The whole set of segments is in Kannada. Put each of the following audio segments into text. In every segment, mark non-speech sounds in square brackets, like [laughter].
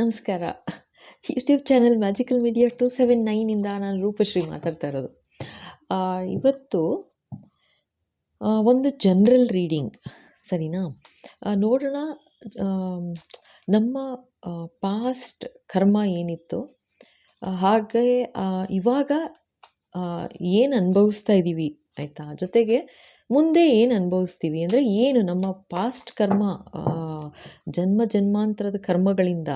ನಮಸ್ಕಾರ. YouTube channel magical media two seven ನೈನಿಂದ ನಾನು ರೂಪಶ್ರೀ ಮಾತಾಡ್ತಾ ಇರೋದು. ಇವತ್ತು ಒಂದು ಜನರಲ್ ರೀಡಿಂಗ್ ಸರಿನಾ? ನೋಡೋಣ ನಮ್ಮ ಪಾಸ್ಟ್ ಕರ್ಮ ಏನಿತ್ತು ಹಾಗೆ ಇವಾಗ ಏನು ಅನುಭವಿಸ್ತಾ ಇದ್ದೀವಿ ಆಯಿತಾ? ಜೊತೆಗೆ ಮುಂದೆ ಏನು ಅನುಭವಿಸ್ತೀವಿ ಅಂದರೆ ಏನು ನಮ್ಮ ಪಾಸ್ಟ್ ಕರ್ಮ ಜನ್ಮ ಜನ್ಮಾಂತರದ ಕರ್ಮಗಳಿಂದ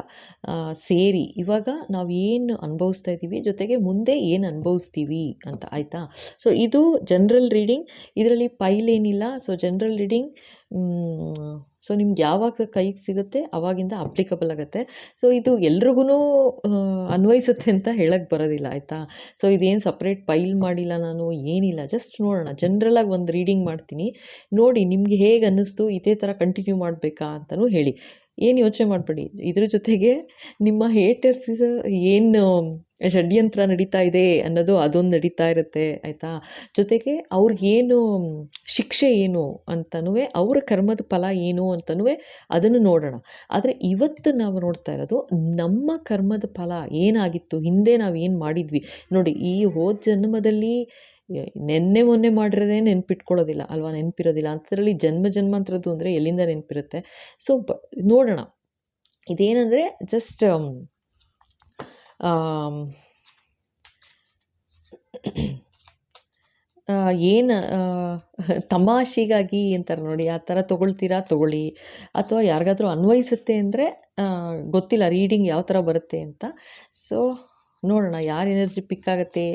ಸೇರಿ ಇವಾಗ ನಾವು ಏನು ಅನುಭವಿಸ್ತಾ ಇದ್ದೀವಿ ಜೊತೆಗೆ ಮುಂದೆ ಏನು ಅನುಭವಿಸ್ತೀವಿ ಅಂತ ಆಯಿತಾ? ಸೊ ಇದು ಜನ್ರಲ್ ರೀಡಿಂಗ್ ಇದರಲ್ಲಿ ಪೈಲ್ ಏನಿಲ್ಲ ಸೊ ಜನ್ರಲ್ ರೀಡಿಂಗ್ ಸೊ ನಿಮ್ಗೆ ಯಾವಾಗ ಕೈಗೆ ಸಿಗುತ್ತೆ, ಅವಾಗಿಂದ ಅಪ್ಲಿಕಬಲ್ ಆಗುತ್ತೆ. ಸೊ ಇದು ಎಲ್ರಿಗೂ ಅನ್ವಯಿಸುತ್ತೆ ಅಂತ ಹೇಳಕ್ಕೆ ಬರೋದಿಲ್ಲ, ಆಯಿತಾ? ಸೊ ಇದೇನು ಸಪ್ರೇಟ್ ಫೈಲ್ ಮಾಡಿಲ್ಲ ನಾನು, ಏನಿಲ್ಲ. ಜಸ್ಟ್ ನೋಡೋಣ. ಜನ್ರಲಾಗಿ ಒಂದು ರೀಡಿಂಗ್ ಮಾಡ್ತೀನಿ. ನೋಡಿ ನಿಮಗೆ ಹೇಗೆ ಅನ್ನಿಸ್ತು, ಇದೇ ಥರ ಕಂಟಿನ್ಯೂ ಮಾಡಬೇಕಾ ಅಂತಲೂ ಹೇಳಿ. ಏನು ಯೋಚನೆ ಮಾಡಬೇಡಿ. ಇದ್ರ ಜೊತೆಗೆ ನಿಮ್ಮ ಹೇಟರ್ಸ್ ಏನು ಷಡ್ಯಂತ್ರ ನಡೀತಾ ಇದೆ ಅನ್ನೋದು ಅದೊಂದು ನಡೀತಾ ಇರುತ್ತೆ, ಆಯಿತಾ? ಜೊತೆಗೆ ಅವ್ರಿಗೇನು ಶಿಕ್ಷೆ ಏನು ಅಂತನೂ ಅವರ ಕರ್ಮದ ಫಲ ಏನು ಅಂತನೂ ಅದನ್ನು ನೋಡೋಣ. ಆದರೆ ಇವತ್ತು ನಾವು ನೋಡ್ತಾ ಇರೋದು ನಮ್ಮ ಕರ್ಮದ ಫಲ ಏನಾಗಿತ್ತು, ಹಿಂದೆ ನಾವು ಏನು ಮಾಡಿದ್ವಿ? ನೋಡಿ, ಈ ಹೋದ ಜನ್ಮದಲ್ಲಿ ನೆನ್ನೆ ಮೊನ್ನೆ ಮಾಡಿರೋದೇ ನೆನ್ಪಿಟ್ಕೊಳ್ಳೋದಿಲ್ಲ ಅಲ್ವಾ, ನೆನಪಿರೋದಿಲ್ಲ. ಅಂಥದ್ರಲ್ಲಿ ಜನ್ಮ ಜನ್ಮಾಂತರದ್ದು ಅಂದರೆ ಎಲ್ಲಿಂದ ನೆನಪಿರುತ್ತೆ? ಸೊ ನೋಡೋಣ. ಇದೇನಂದರೆ ಜಸ್ಟ್ ಏನು ತಮಾಷೆಗಾಗಿ ಅಂತಾರೆ ನೋಡಿ, ಆ ಥರ ತೊಗೊಳ್ತೀರಾ, ತೊಗೊಳ್ಳಿ. ಅಥವಾ ಯಾರಿಗಾದರೂ ಅನ್ವಯಿಸುತ್ತೆ ಅಂದರೆ ಗೊತ್ತಿಲ್ಲ ರೀಡಿಂಗ್ ಯಾವ ಥರ ಬರುತ್ತೆ ಅಂತ. ಸೊ ನೋಡೋಣ, ಯಾರು ಎನರ್ಜಿ ಪಿಕ್ ಆಗುತ್ತೆ,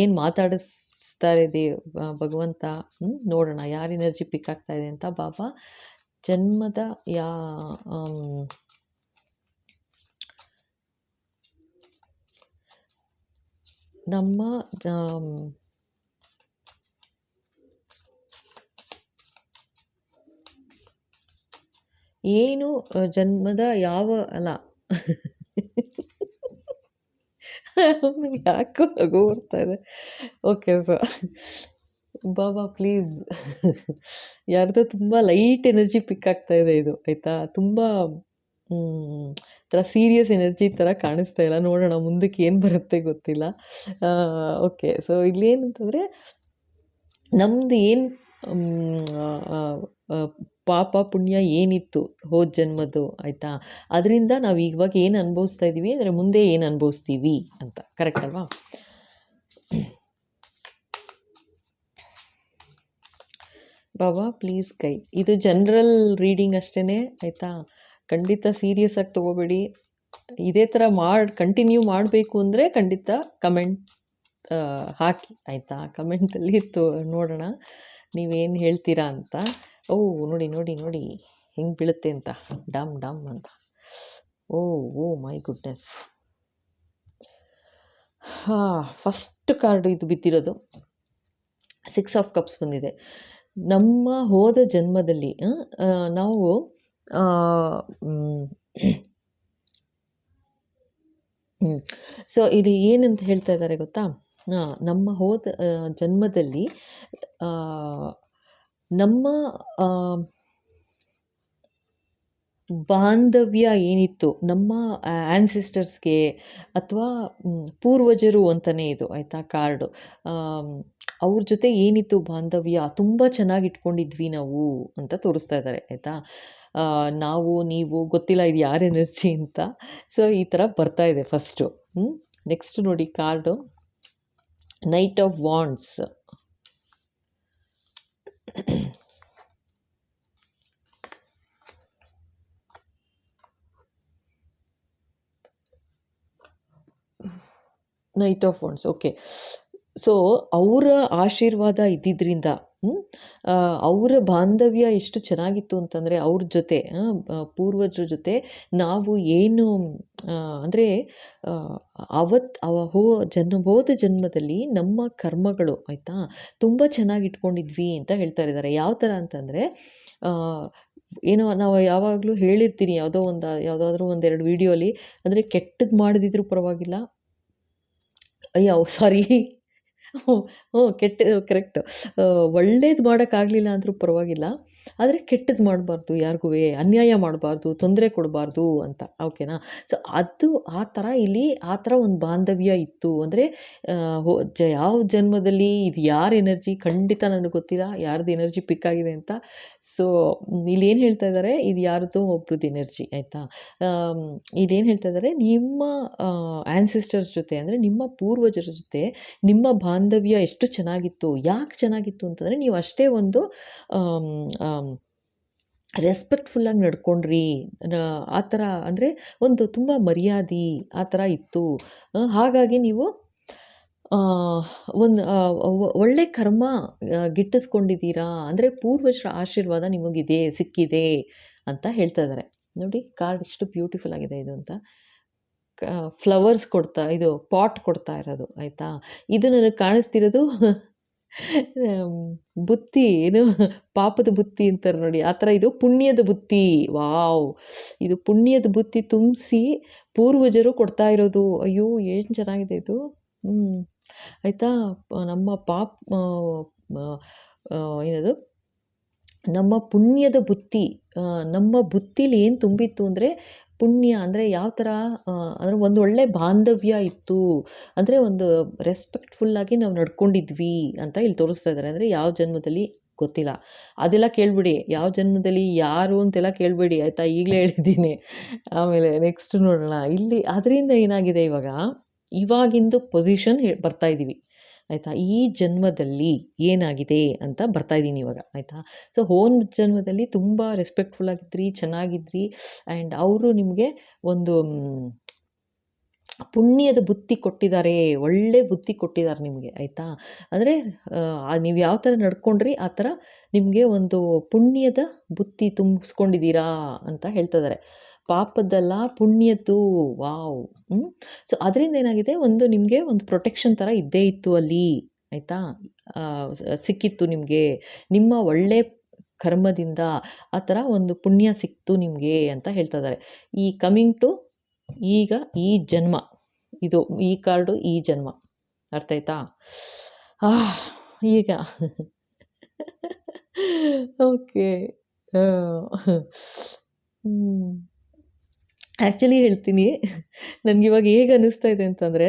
ಏನು ಮಾತಾಡಿಸ್ತಾ ಇದೆ ಭಗವಂತ? ನೋಡೋಣ, ಯಾರು ಎನರ್ಜಿ ಪಿಕ್ ಇದೆ ಅಂತ. ಬಾಬಾ, ಜನ್ಮದ ಯಾ ನಮ್ಮ ಏನು ಜನ್ಮದ ಯಾವ, ಅಲ್ಲ. [laughs] ಯಾಕೋ ನಗು ಬರ್ತಾ ಇದೆ. ಓಕೆ ಸರ್ ಬಾಬಾ ಪ್ಲೀಸ್ ಯಾರ್ದೋ ತುಂಬ ಲೈಟ್ ಎನರ್ಜಿ ಪಿಕ್ ಆಗ್ತಾ ಇದೆ ಇದು, ಆಯಿತಾ? ತುಂಬ ಥರ ಸೀರಿಯಸ್ ಎನರ್ಜಿ ಥರ ಕಾಣಿಸ್ತಾ ಇಲ್ಲ. ನೋಡೋಣ ಮುಂದಕ್ಕೆ ಏನು ಬರುತ್ತೆ ಗೊತ್ತಿಲ್ಲ. ಓಕೆ. ಸೊ ಇಲ್ಲಿ ಏನಂತಂದರೆ ನಮ್ದು ಏನು ಪಾಪ ಪುಣ್ಯ ಏನಿತ್ತು ಹೋದ ಜನ್ಮದ್ದು, ಆಯಿತಾ? ಅದರಿಂದ ನಾವು ಇವಾಗ ಏನು ಅನುಭವಿಸ್ತಾ ಇದ್ದೀವಿ ಅಂದರೆ ಮುಂದೆ ಏನು ಅನುಭವಿಸ್ತೀವಿ ಅಂತ. ಕರೆಕ್ಟ್ ಅಲ್ವಾ? ಬಾಬಾ ಪ್ಲೀಸ್ ಕೈ. ಇದು ಜನರಲ್ ರೀಡಿಂಗ್ ಅಷ್ಟೇ ಆಯಿತಾ? ಖಂಡಿತ ಸೀರಿಯಸ್ ಆಗಿ ತೊಗೋಬೇಡಿ. ಇದೇ ಥರ ಮಾಡಿ ಕಂಟಿನ್ಯೂ ಮಾಡಬೇಕು ಅಂದರೆ ಖಂಡಿತ ಕಮೆಂಟ್ ಹಾಕಿ, ಆಯಿತಾ? ಕಮೆಂಟಲ್ಲಿ ತೋ ನೋಡೋಣ. ನೀವೇನು ಹೇಳ್ತೀರಾ ಅಂತ. ಓ, ನೋಡಿ ನೋಡಿ ನೋಡಿ, ಹೆಂಗೆ ಬೀಳುತ್ತೆ ಅಂತ. ಡಮ್ ಡಮ್ ಅಂತ. ಓ ಓ ಮೈ ಗುಡ್ನೆಸ್ ಹಾಂ ಫಸ್ಟ್ ಕಾರ್ಡ್ ಇದು ಬಿದ್ದಿರೋದು. ಸಿಕ್ಸ್ ಆಫ್ ಕಪ್ಸ್ ಬಂದಿದೆ. ನಮ್ಮ ಹೋದ ಜನ್ಮದಲ್ಲಿ ನಾವು. ಸೊ ಇಲ್ಲಿ ಏನಂತ ಹೇಳ್ತಾ ಇದ್ದಾರೆ ಗೊತ್ತಾ? ನಮ್ಮ ಹೋದ ಜನ್ಮದಲ್ಲಿ ನಮ್ಮ ಬಾಂಧವ್ಯ ಏನಿತ್ತು? ನಮ್ಮ ಆ್ಯನ್ಸಿಸ್ಟರ್ಸ್ಗೆ ಅಥವಾ ಪೂರ್ವಜರು ಅಂತಲೇ ಇದು, ಆಯಿತಾ? ಕಾರ್ಡು. ಅವ್ರ ಜೊತೆ ಏನಿತ್ತು ಬಾಂಧವ್ಯ? ತುಂಬ ಚೆನ್ನಾಗಿ ಇಟ್ಕೊಂಡಿದ್ವಿ ನಾವು ಅಂತ ತೋರಿಸ್ತಾ ಇದ್ದಾರೆ, ಆಯಿತಾ? ನಾವು, ನೀವು ಗೊತ್ತಿಲ್ಲ ಇದು ಯಾರ ಎನರ್ಜಿ ಅಂತ. ಸೊ ಈ ಥರ ಬರ್ತಾ ಇದೆ ಫಸ್ಟು ನೆಕ್ಸ್ಟ್ ನೋಡಿ card. Knight of wands knight of wands okay so ಅವರ ಆಶೀರ್ವಾದ ಇದ್ದಿದ್ದರಿಂದ ಅವರ ಬಾಂಧವ್ಯ ಎಷ್ಟು ಚೆನ್ನಾಗಿತ್ತು ಅಂತಂದರೆ ಅವ್ರ ಜೊತೆ ಪೂರ್ವಜರ ಜೊತೆ ನಾವು ಏನು ಅಂದರೆ ಅವತ್ತು ಅವ ಹೋ, ಜನ್ಮ, ಹೋದ ಜನ್ಮದಲ್ಲಿ ನಮ್ಮ ಕರ್ಮಗಳು, ಆಯಿತಾ? ತುಂಬ ಚೆನ್ನಾಗಿ ಇಟ್ಕೊಂಡಿದ್ವಿ ಅಂತ ಹೇಳ್ತಾ ಇದ್ದಾರೆ. ಯಾವ ಥರ ಅಂತಂದರೆ ಏನೋ ನಾವು ಯಾವಾಗಲೂ ಹೇಳಿರ್ತೀನಿ, ಯಾವುದೋ ಒಂದು, ಯಾವುದಾದ್ರೂ ಒಂದೆರಡು ವಿಡಿಯೋಲಿ ಅಂದರೆ ಕೆಟ್ಟದ್ದು ಮಾಡದಿದ್ರೂ ಪರವಾಗಿಲ್ಲ. ಅಯ್ಯೋ ಸಾರಿ ಹ್ಞೂ ಹ್ಞೂ, ಕೆಟ್ಟ, ಕರೆಕ್ಟು. ಒಳ್ಳೇದು ಮಾಡೋಕ್ಕಾಗಲಿಲ್ಲ ಅಂದರೂ ಪರವಾಗಿಲ್ಲ, ಆದರೆ ಕೆಟ್ಟದ್ದು ಮಾಡಬಾರ್ದು ಯಾರಿಗೂ ಅನ್ಯಾಯ ಮಾಡಬಾರ್ದು, ತೊಂದರೆ ಕೊಡಬಾರ್ದು ಅಂತ, ಓಕೆನಾ? ಸೊ ಅದು ಆ ಥರ ಇಲ್ಲಿ ಆ ಥರ ಒಂದು ಬಾಂಧವ್ಯ ಇತ್ತು. ಅಂದರೆ ಜ, ಯಾವ ಜನ್ಮದಲ್ಲಿ ಇದು ಯಾರ ಎನರ್ಜಿ ಖಂಡಿತ ನನಗೆ ಗೊತ್ತಿಲ್ಲ, ಯಾರ್ದು ಎನರ್ಜಿ ಪಿಕ್ ಆಗಿದೆ ಅಂತ. ಸೊ ಇಲ್ಲೇನು ಹೇಳ್ತಾ ಇದ್ದಾರೆ ಇದು ಯಾರದ್ದು ಒಬ್ರದ್ದು ಎನರ್ಜಿ, ಆಯಿತಾ? ಇದೇನು ಹೇಳ್ತಾ ಇದ್ದಾರೆ ನಿಮ್ಮ ಆ್ಯನ್ಸಿಸ್ಟರ್ಸ್ ಜೊತೆ, ಅಂದರೆ ನಿಮ್ಮ ಪೂರ್ವಜರ ಜೊತೆ, ನಿಮ್ಮ ಬಾಂಧವ್ಯ ಎಷ್ಟು ಚೆನ್ನಾಗಿತ್ತು, ಯಾಕೆ ಚೆನ್ನಾಗಿತ್ತು ಅಂತಂದರೆ ನೀವು ಅಷ್ಟೇ ಒಂದು ರೆಸ್ಪೆಕ್ಟ್ಫುಲ್ಲಾಗಿ ನಡ್ಕೊಂಡ್ರಿ. ಆ ಥರ ಅಂದರೆ ಒಂದು ತುಂಬ ಮರ್ಯಾದೆ ಆ ಥರ ಇತ್ತು. ಹಾಗಾಗಿ ನೀವು ಒಂದು ಒಳ್ಳೆ ಕರ್ಮ ಗಿಟ್ಟಿಸ್ಕೊಂಡಿದ್ದೀರಾ ಅಂದರೆ ಪೂರ್ವಜರ ಆಶೀರ್ವಾದ ನಿಮಗಿದೆ, ಸಿಕ್ಕಿದೆ ಅಂತ ಹೇಳ್ತಾ ಇದ್ದಾರೆ. ನೋಡಿ ಕಾರ್ಡ್ ಎಷ್ಟು ಬ್ಯೂಟಿಫುಲ್ ಆಗಿದೆ ಇದು ಅಂತ. ಫ್ಲವರ್ಸ್ ಕೊಡ್ತಾ, ಇದು ಪಾಟ್ ಕೊಡ್ತಾ ಇರೋದು, ಆಯಿತಾ? ಇದು ನನಗೆ ಕಾಣಿಸ್ತಿರೋದು [laughs] ಬುತ್ತಿ, ಏನು, ಪಾಪದ ಬುತ್ತಿ ಅಂತಾರೆ ನೋಡಿ, ಆ ಥರ ಇದು ಪುಣ್ಯದ ಬುತ್ತಿ, ವಾವ್! ಇದು ಪುಣ್ಯದ ಬುತ್ತಿ ತುಂಬಿಸಿ ಪೂರ್ವಜರು ಕೊಡ್ತಾ ಇರೋದು, ಅಯ್ಯೋ, ಏನು ಚೆನ್ನಾಗಿದೆ ಇದು? ಹ್ಞೂ ಆಯಿತಾ? ನಮ್ಮ ಪಾಪ್ ಏನದು? ನಮ್ಮ ಪುಣ್ಯದ ಬುತ್ತಿ ನಮ್ಮ ಬುತ್ತಿಲಿ ಏನು ತುಂಬಿತ್ತು ಅಂದರೆ ಪುಣ್ಯ, ಅಂದರೆ ಯಾವ ಥರ ಅಂದರೆ ಒಂದು ಒಳ್ಳೆ ಬಾಂಧವ್ಯ ಇತ್ತು, ಅಂದರೆ ಒಂದು ರೆಸ್ಪೆಕ್ಟ್ಫುಲ್ಲಾಗಿ ನಾವು ನಡ್ಕೊಂಡಿದ್ವಿ ಅಂತ ಇಲ್ಲಿ ತೋರಿಸ್ತಾ ಇದ್ದಾರೆ ಅಂದರೆ ಯಾವ ಜನ್ಮದಲ್ಲಿ ಗೊತ್ತಿಲ್ಲ. ಅದೆಲ್ಲ ಕೇಳಿಬಿಡಿ. ಯಾವ ಜನ್ಮದಲ್ಲಿ ಯಾರು ಅಂತೆಲ್ಲ ಕೇಳಬೇಡಿ. ಆಯಿತಾ? ಈಗಲೇ ಹೇಳಿದ್ದೀನಿ. ಆಮೇಲೆ ನೆಕ್ಸ್ಟ್ ನೋಡೋಣ. ಇಲ್ಲಿ, ಅದರಿಂದ ಏನಾಗಿದೆ ಇವಾಗ? ಇವಾಗಿಂದು ಪೊಸಿಷನ್ ಬರ್ತಾ ಇದ್ದೀವಿ ಆಯಿತಾ? ಈ ಜನ್ಮದಲ್ಲಿ ಏನಾಗಿದೆ ಅಂತ ಬರ್ತಾ ಇದ್ದೀನಿ ಇವಾಗ, ಆಯಿತಾ? ಸೊ ಹೋನ್ ಜನ್ಮದಲ್ಲಿ ತುಂಬ ರೆಸ್ಪೆಕ್ಟ್ಫುಲ್ ಆಗಿದ್ರಿ, ಚೆನ್ನಾಗಿದ್ರಿ ಆ್ಯಂಡ್ ಅವರು ನಿಮಗೆ ಒಂದು ಪುಣ್ಯದ ಬುತ್ತಿ ಕೊಟ್ಟಿದ್ದಾರೆ, ಒಳ್ಳೆ ಬುತ್ತಿ ಕೊಟ್ಟಿದ್ದಾರೆ ನಿಮಗೆ, ಆಯಿತಾ? ಅಂದರೆ ನೀವು ಯಾವ ಥರ ನಡ್ಕೊಂಡ್ರಿ, ಆ ಥರ ನಿಮಗೆ ಒಂದು ಪುಣ್ಯದ ಬುತ್ತಿ ತುಂಬಿಸ್ಕೊಂಡಿದ್ದೀರಾ ಅಂತ ಹೇಳ್ತಾ ಇದ್ದಾರೆ. ಪಾಪದ್ದಲ್ಲ ಪುಣ್ಯದ್ದು. ವಾವ್. ಸೊ ಅದರಿಂದ ಏನಾಗಿದೆ? ಒಂದು ನಿಮಗೆ ಒಂದು ಪ್ರೊಟೆಕ್ಷನ್ ಥರ ಇದ್ದೇ ಇತ್ತು ಅಲ್ಲಿ. ಆಯಿತಾ? ಸಿಕ್ಕಿತ್ತು ನಿಮಗೆ. ನಿಮ್ಮ ಒಳ್ಳೆ ಕರ್ಮದಿಂದ ಆ ಥರ ಒಂದು ಪುಣ್ಯ ಸಿಕ್ತು ನಿಮಗೆ ಅಂತ ಹೇಳ್ತಾ ಇದ್ದಾರೆ. ಈ ಕಮಿಂಗ್ ಟು ಈಗ ಈ ಜನ್ಮ. ಇದು ಈ ಕಾರ್ಡು ಈ ಜನ್ಮ. ಅರ್ಥ ಆಯ್ತಾ? ಈಗ. [laughs] ಓಕೆ [laughs] ಆ್ಯಕ್ಚುಲಿ ಹೇಳ್ತೀನಿ. ನನಗಿವಾಗ ಹೇಗೆ ಅನ್ನಿಸ್ತಾ ಇದೆ ಅಂತಂದರೆ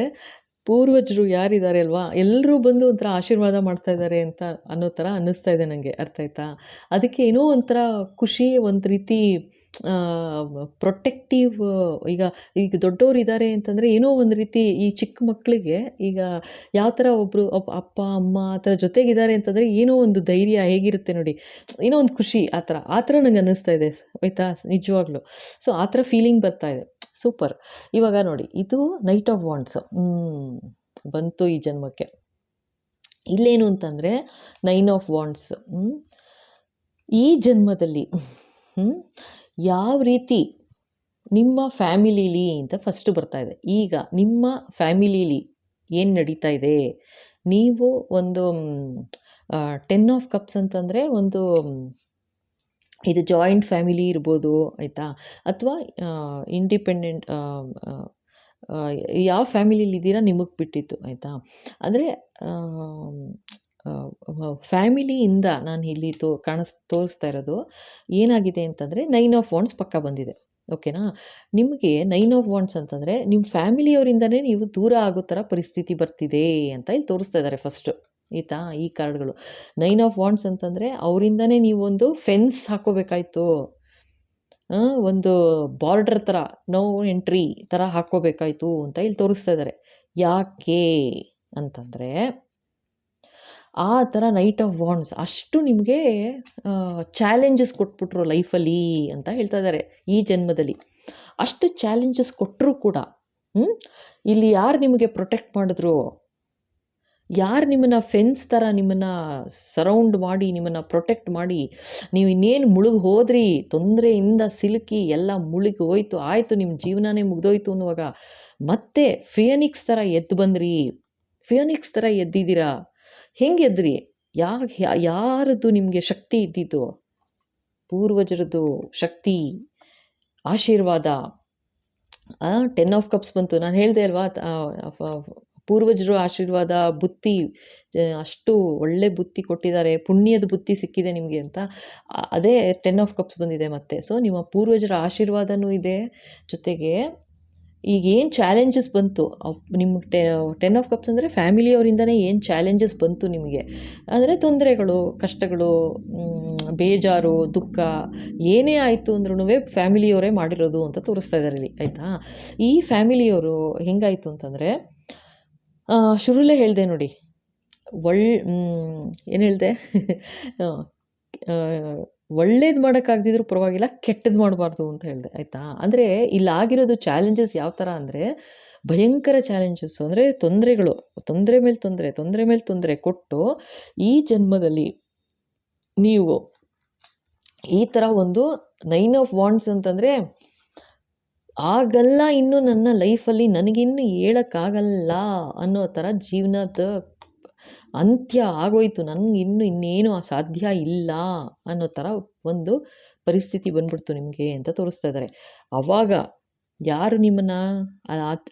ಪೂರ್ವಜರು ಯಾರಿದ್ದಾರೆ ಅಲ್ವಾ? ಎಲ್ಲರೂ ಬಂದು ಒಂಥರ ಆಶೀರ್ವಾದ ಮಾಡ್ತಾ ಇದ್ದಾರೆ ಅಂತ ಅನ್ನೋ ಥರ ಅನ್ನಿಸ್ತಾ ಇದೆ ನನಗೆ ಅರ್ಥ ಆಯ್ತಾ? ಅದಕ್ಕೆ ಏನೋ ಒಂಥರ ಖುಷಿ, ಒಂದು ರೀತಿ ಪ್ರೊಟೆಕ್ಟಿವ್ ಈಗ ಈಗ ದೊಡ್ಡವ್ರು ಇದ್ದಾರೆ ಅಂತಂದರೆ ಏನೋ ಒಂದು ರೀತಿ ಈ ಚಿಕ್ಕ ಮಕ್ಕಳಿಗೆ ಈಗ ಯಾವ ಥರ ಒಬ್ಬರು ಅಪ್ಪ, ಅಮ್ಮ ಆ ಥರ ಜೊತೆಗಿದ್ದಾರೆ ಅಂತಂದರೆ ಏನೋ ಒಂದು ಧೈರ್ಯ ಹೇಗಿರುತ್ತೆ ನೋಡಿ. ಏನೋ ಒಂದು ಖುಷಿ ಆ ಥರ ಆ ಥರ ನನಗೆ ಅನ್ನಿಸ್ತಾ ಇದೆ, ಆಯಿತಾ? ನಿಜವಾಗ್ಲೂ. ಸೊ ಆ ಥರ ಫೀಲಿಂಗ್ ಬರ್ತಾ ಇದೆ. ಸೂಪರ್. ಇವಾಗ ನೋಡಿ, ಇದು ನೈಟ್ ಆಫ್ ವಾಂಡ್ಸ್ ಬಂತು ಈ ಜನ್ಮಕ್ಕೆ. ಇಲ್ಲೇನು ಅಂತಂದರೆ ನೈನ್ ಆಫ್ ವಾಂಡ್ಸ್ ಈ ಜನ್ಮದಲ್ಲಿ ಯಾವ ರೀತಿ ನಿಮ್ಮ ಫ್ಯಾಮಿಲೀಲಿ ಅಂತ ಫಸ್ಟ್ ಬರ್ತಾ ಇದೆ. ಈಗ ನಿಮ್ಮ ಫ್ಯಾಮಿಲೀಲಿ ಏನು ನಡೀತಾ ಇದೆ? ನೀವು ಒಂದು ಟೆನ್ ಆಫ್ ಕಪ್ಸ್ ಅಂತಂದರೆ ಒಂದು ಇದು ಜಾಯಿಂಟ್ ಫ್ಯಾಮಿಲಿ ಇರ್ಬೋದು, ಆಯಿತಾ? ಅಥವಾ ಇಂಡಿಪೆಂಡೆಂಟ್ ಯಾವ ಫ್ಯಾಮಿಲಿಲಿ ಇದ್ದೀರಾ ನಿಮಗೆ ಬಿಟ್ಟಿತ್ತು, ಆಯಿತಾ? ಅಂದರೆ ಫ್ಯಾಮಿಲಿಯಿಂದ ನಾನು ಇಲ್ಲಿ ತೋ, ಕಾಣಿಸ್, ತೋರಿಸ್ತಾ ಇರೋದು ಏನಾಗಿದೆ ಅಂತಂದರೆ, ನೈನ್ ಆಫ್ ವಾಂಡ್ಸ್ ಪಕ್ಕ ಬಂದಿದೆ, ಓಕೆನಾ? ನಿಮಗೆ ನೈನ್ ಆಫ್ ವಾಂಡ್ಸ್ ಅಂತಂದರೆ ನಿಮ್ಮ ಫ್ಯಾಮಿಲಿಯವರಿಂದನೇ ನೀವು ದೂರ ಆಗೋ ಥರ ಪರಿಸ್ಥಿತಿ ಬರ್ತಿದೆ ಅಂತ ಇಲ್ಲಿ ತೋರಿಸ್ತಾ ಇದ್ದಾರೆ ಫಸ್ಟು. ಆಯಿತಾ? ಈ ಕಾರ್ಡ್ಗಳು. ನೈನ್ ಆಫ್ ವಾಂಡ್ಸ್ ಅಂತಂದರೆ ಅವರಿಂದನೇ ನೀವೊಂದು ಫೆನ್ಸ್ ಹಾಕೋಬೇಕಾಯ್ತು. ಒಂದು ಬಾರ್ಡರ್ ಥರ ನೋ ಎಂಟ್ರಿ ಥರ ಹಾಕ್ಕೋಬೇಕಾಯ್ತು ಅಂತ ಇಲ್ಲಿ ತೋರಿಸ್ತಾ ಇದ್ದಾರೆ ಯಾಕೆ ಅಂತಂದರೆ ಆ ಥರ ನೈಟ್ ಆಫ್ ವಾಂಡ್ಸ್ ಅಷ್ಟು ನಿಮಗೆ ಚಾಲೆಂಜಸ್ ಕೊಟ್ಬಿಟ್ರು ಲೈಫಲ್ಲಿ ಅಂತ ಹೇಳ್ತಾ ಇದ್ದಾರೆ ಈ ಜನ್ಮದಲ್ಲಿ. ಅಷ್ಟು ಚಾಲೆಂಜಸ್ ಕೊಟ್ಟರು ಕೂಡ ಇಲ್ಲಿ ಯಾರು ನಿಮಗೆ ಪ್ರೊಟೆಕ್ಟ್ ಮಾಡಿದ್ರು? ಯಾರು ನಿಮ್ಮನ್ನು ಫೆನ್ಸ್ ಥರ ನಿಮ್ಮನ್ನು ಸರೌಂಡ್ ಮಾಡಿ, ನಿಮ್ಮನ್ನು ಪ್ರೊಟೆಕ್ಟ್ ಮಾಡಿ, ನೀವು ಇನ್ನೇನು ಮುಳುಗಿ ಹೋದ್ರಿ, ತೊಂದರೆಯಿಂದ ಸಿಲುಕಿ ಎಲ್ಲ ಮುಳುಗಿ ಹೋಯ್ತು, ಆಯಿತು ನಿಮ್ಮ ಜೀವನನೇ ಮುಗ್ದೋಯ್ತು ಅನ್ನುವಾಗ ಮತ್ತೆ ಫಿಯನಿಕ್ಸ್ ಥರ ಎದ್ದು ಬಂದ್ರಿ. ಫಿಯನಿಕ್ಸ್ ಥರ ಎದ್ದಿದ್ದೀರಾ? ಹೆಂಗೆ ಎದ್ರಿ? ಯಾ ಯಾರದ್ದು ನಿಮಗೆ ಶಕ್ತಿ ಇದ್ದಿದ್ದು? ಪೂರ್ವಜರದ್ದು ಶಕ್ತಿ, ಆಶೀರ್ವಾದ. ಟೆನ್ ಆಫ್ ಕಪ್ಸ್ ಬಂತು. ನಾನು ಹೇಳಿದೆ ಅಲ್ವಾ ಪೂರ್ವಜರು ಆಶೀರ್ವಾದ, ಬುತ್ತಿ ಅಷ್ಟು ಒಳ್ಳೆ ಬುತ್ತಿ ಕೊಟ್ಟಿದ್ದಾರೆ, ಪುಣ್ಯದ ಬುತ್ತಿ ಸಿಕ್ಕಿದೆ ನಿಮಗೆ ಅಂತ ಅದೇ ಟೆನ್ ಆಫ್ ಕಪ್ಸ್ ಬಂದಿದೆ ಮತ್ತೆ. ಸೊ ನಿಮ್ಮ ಪೂರ್ವಜರ ಆಶೀರ್ವಾದನೂ ಇದೆ. ಜೊತೆಗೆ ಈಗ ಏನು ಚಾಲೆಂಜಸ್ ಬಂತು? ನಿಮ್ಗೆ ಟೆ ಟೆನ್ ಆಫ್ ಕಪ್ಸ್ ಅಂದರೆ ಫ್ಯಾಮಿಲಿಯವರಿಂದನೇ ಏನು ಚಾಲೆಂಜಸ್ ಬಂತು ನಿಮಗೆ? ಅಂದರೆ ತೊಂದರೆಗಳು, ಕಷ್ಟಗಳು ಬೇಜಾರು, ದುಃಖ, ಏನೇ ಆಯಿತು ಅಂದ್ರೂ ಫ್ಯಾಮಿಲಿಯವರೇ ಮಾಡಿರೋದು ಅಂತ ತೋರಿಸ್ತಾ ಇದ್ದಾರೆ ಇಲ್ಲಿ, ಆಯಿತಾ? ಈ ಫ್ಯಾಮಿಲಿಯವರು ಹೆಂಗಾಯಿತು ಅಂತಂದರೆ ಶುರುಲೇ ಹೇಳಿದೆ ನೋಡಿ. ಒಳ್ ಏನು ಹೇಳಿದೆ? [laughs] ಒಳ್ಳೇದು ಮಾಡೋಕ್ಕಾಗ್ದಿದ್ರು ಪರವಾಗಿಲ್ಲ ಕೆಟ್ಟದ್ದು ಮಾಡಬಾರ್ದು ಅಂತ ಹೇಳಿದೆ, ಆಯಿತಾ? ಅಂದರೆ ಇಲ್ಲಾಗಿರೋದು ಚಾಲೆಂಜಸ್ ಯಾವ ಥರ ಅಂದರೆ, ಭಯಂಕರ ಚಾಲೆಂಜಸ್ಸು ಅಂದರೆ ತೊಂದರೆಗಳು, ತೊಂದರೆ ಮೇಲೆ ತೊಂದರೆ ತೊಂದರೆ ಮೇಲೆ ತೊಂದರೆ ಕೊಟ್ಟು ಈ ಜನ್ಮದಲ್ಲಿ ನೀವು ಈ ಥರ ಒಂದು ನೈನ್ ಆಫ್ ವಾಂಡ್ಸ್ ಅಂತಂದರೆ ಆಗಲ್ಲ ಇನ್ನು ನನ್ನ ಲೈಫಲ್ಲಿ ನನಗಿನ್ನು ಹೇಳೋಕ್ಕಾಗಲ್ಲ ಅನ್ನೋ ಥರ ಜೀವನದ ಅಂತ್ಯ ಆಗೋಯ್ತು. ನನಗೆ ಇನ್ನು ಇನ್ನೇನು ಸಾಧ್ಯ ಇಲ್ಲ ಅನ್ನೋ ಥರ ಒಂದು ಪರಿಸ್ಥಿತಿ ಬಂದ್ಬಿಡ್ತು ನಿಮಗೆ ಅಂತ ತೋರಿಸ್ತಾ ಇದ್ದಾರೆ ಆವಾಗ ಯಾರು ನಿಮ್ಮನ್ನು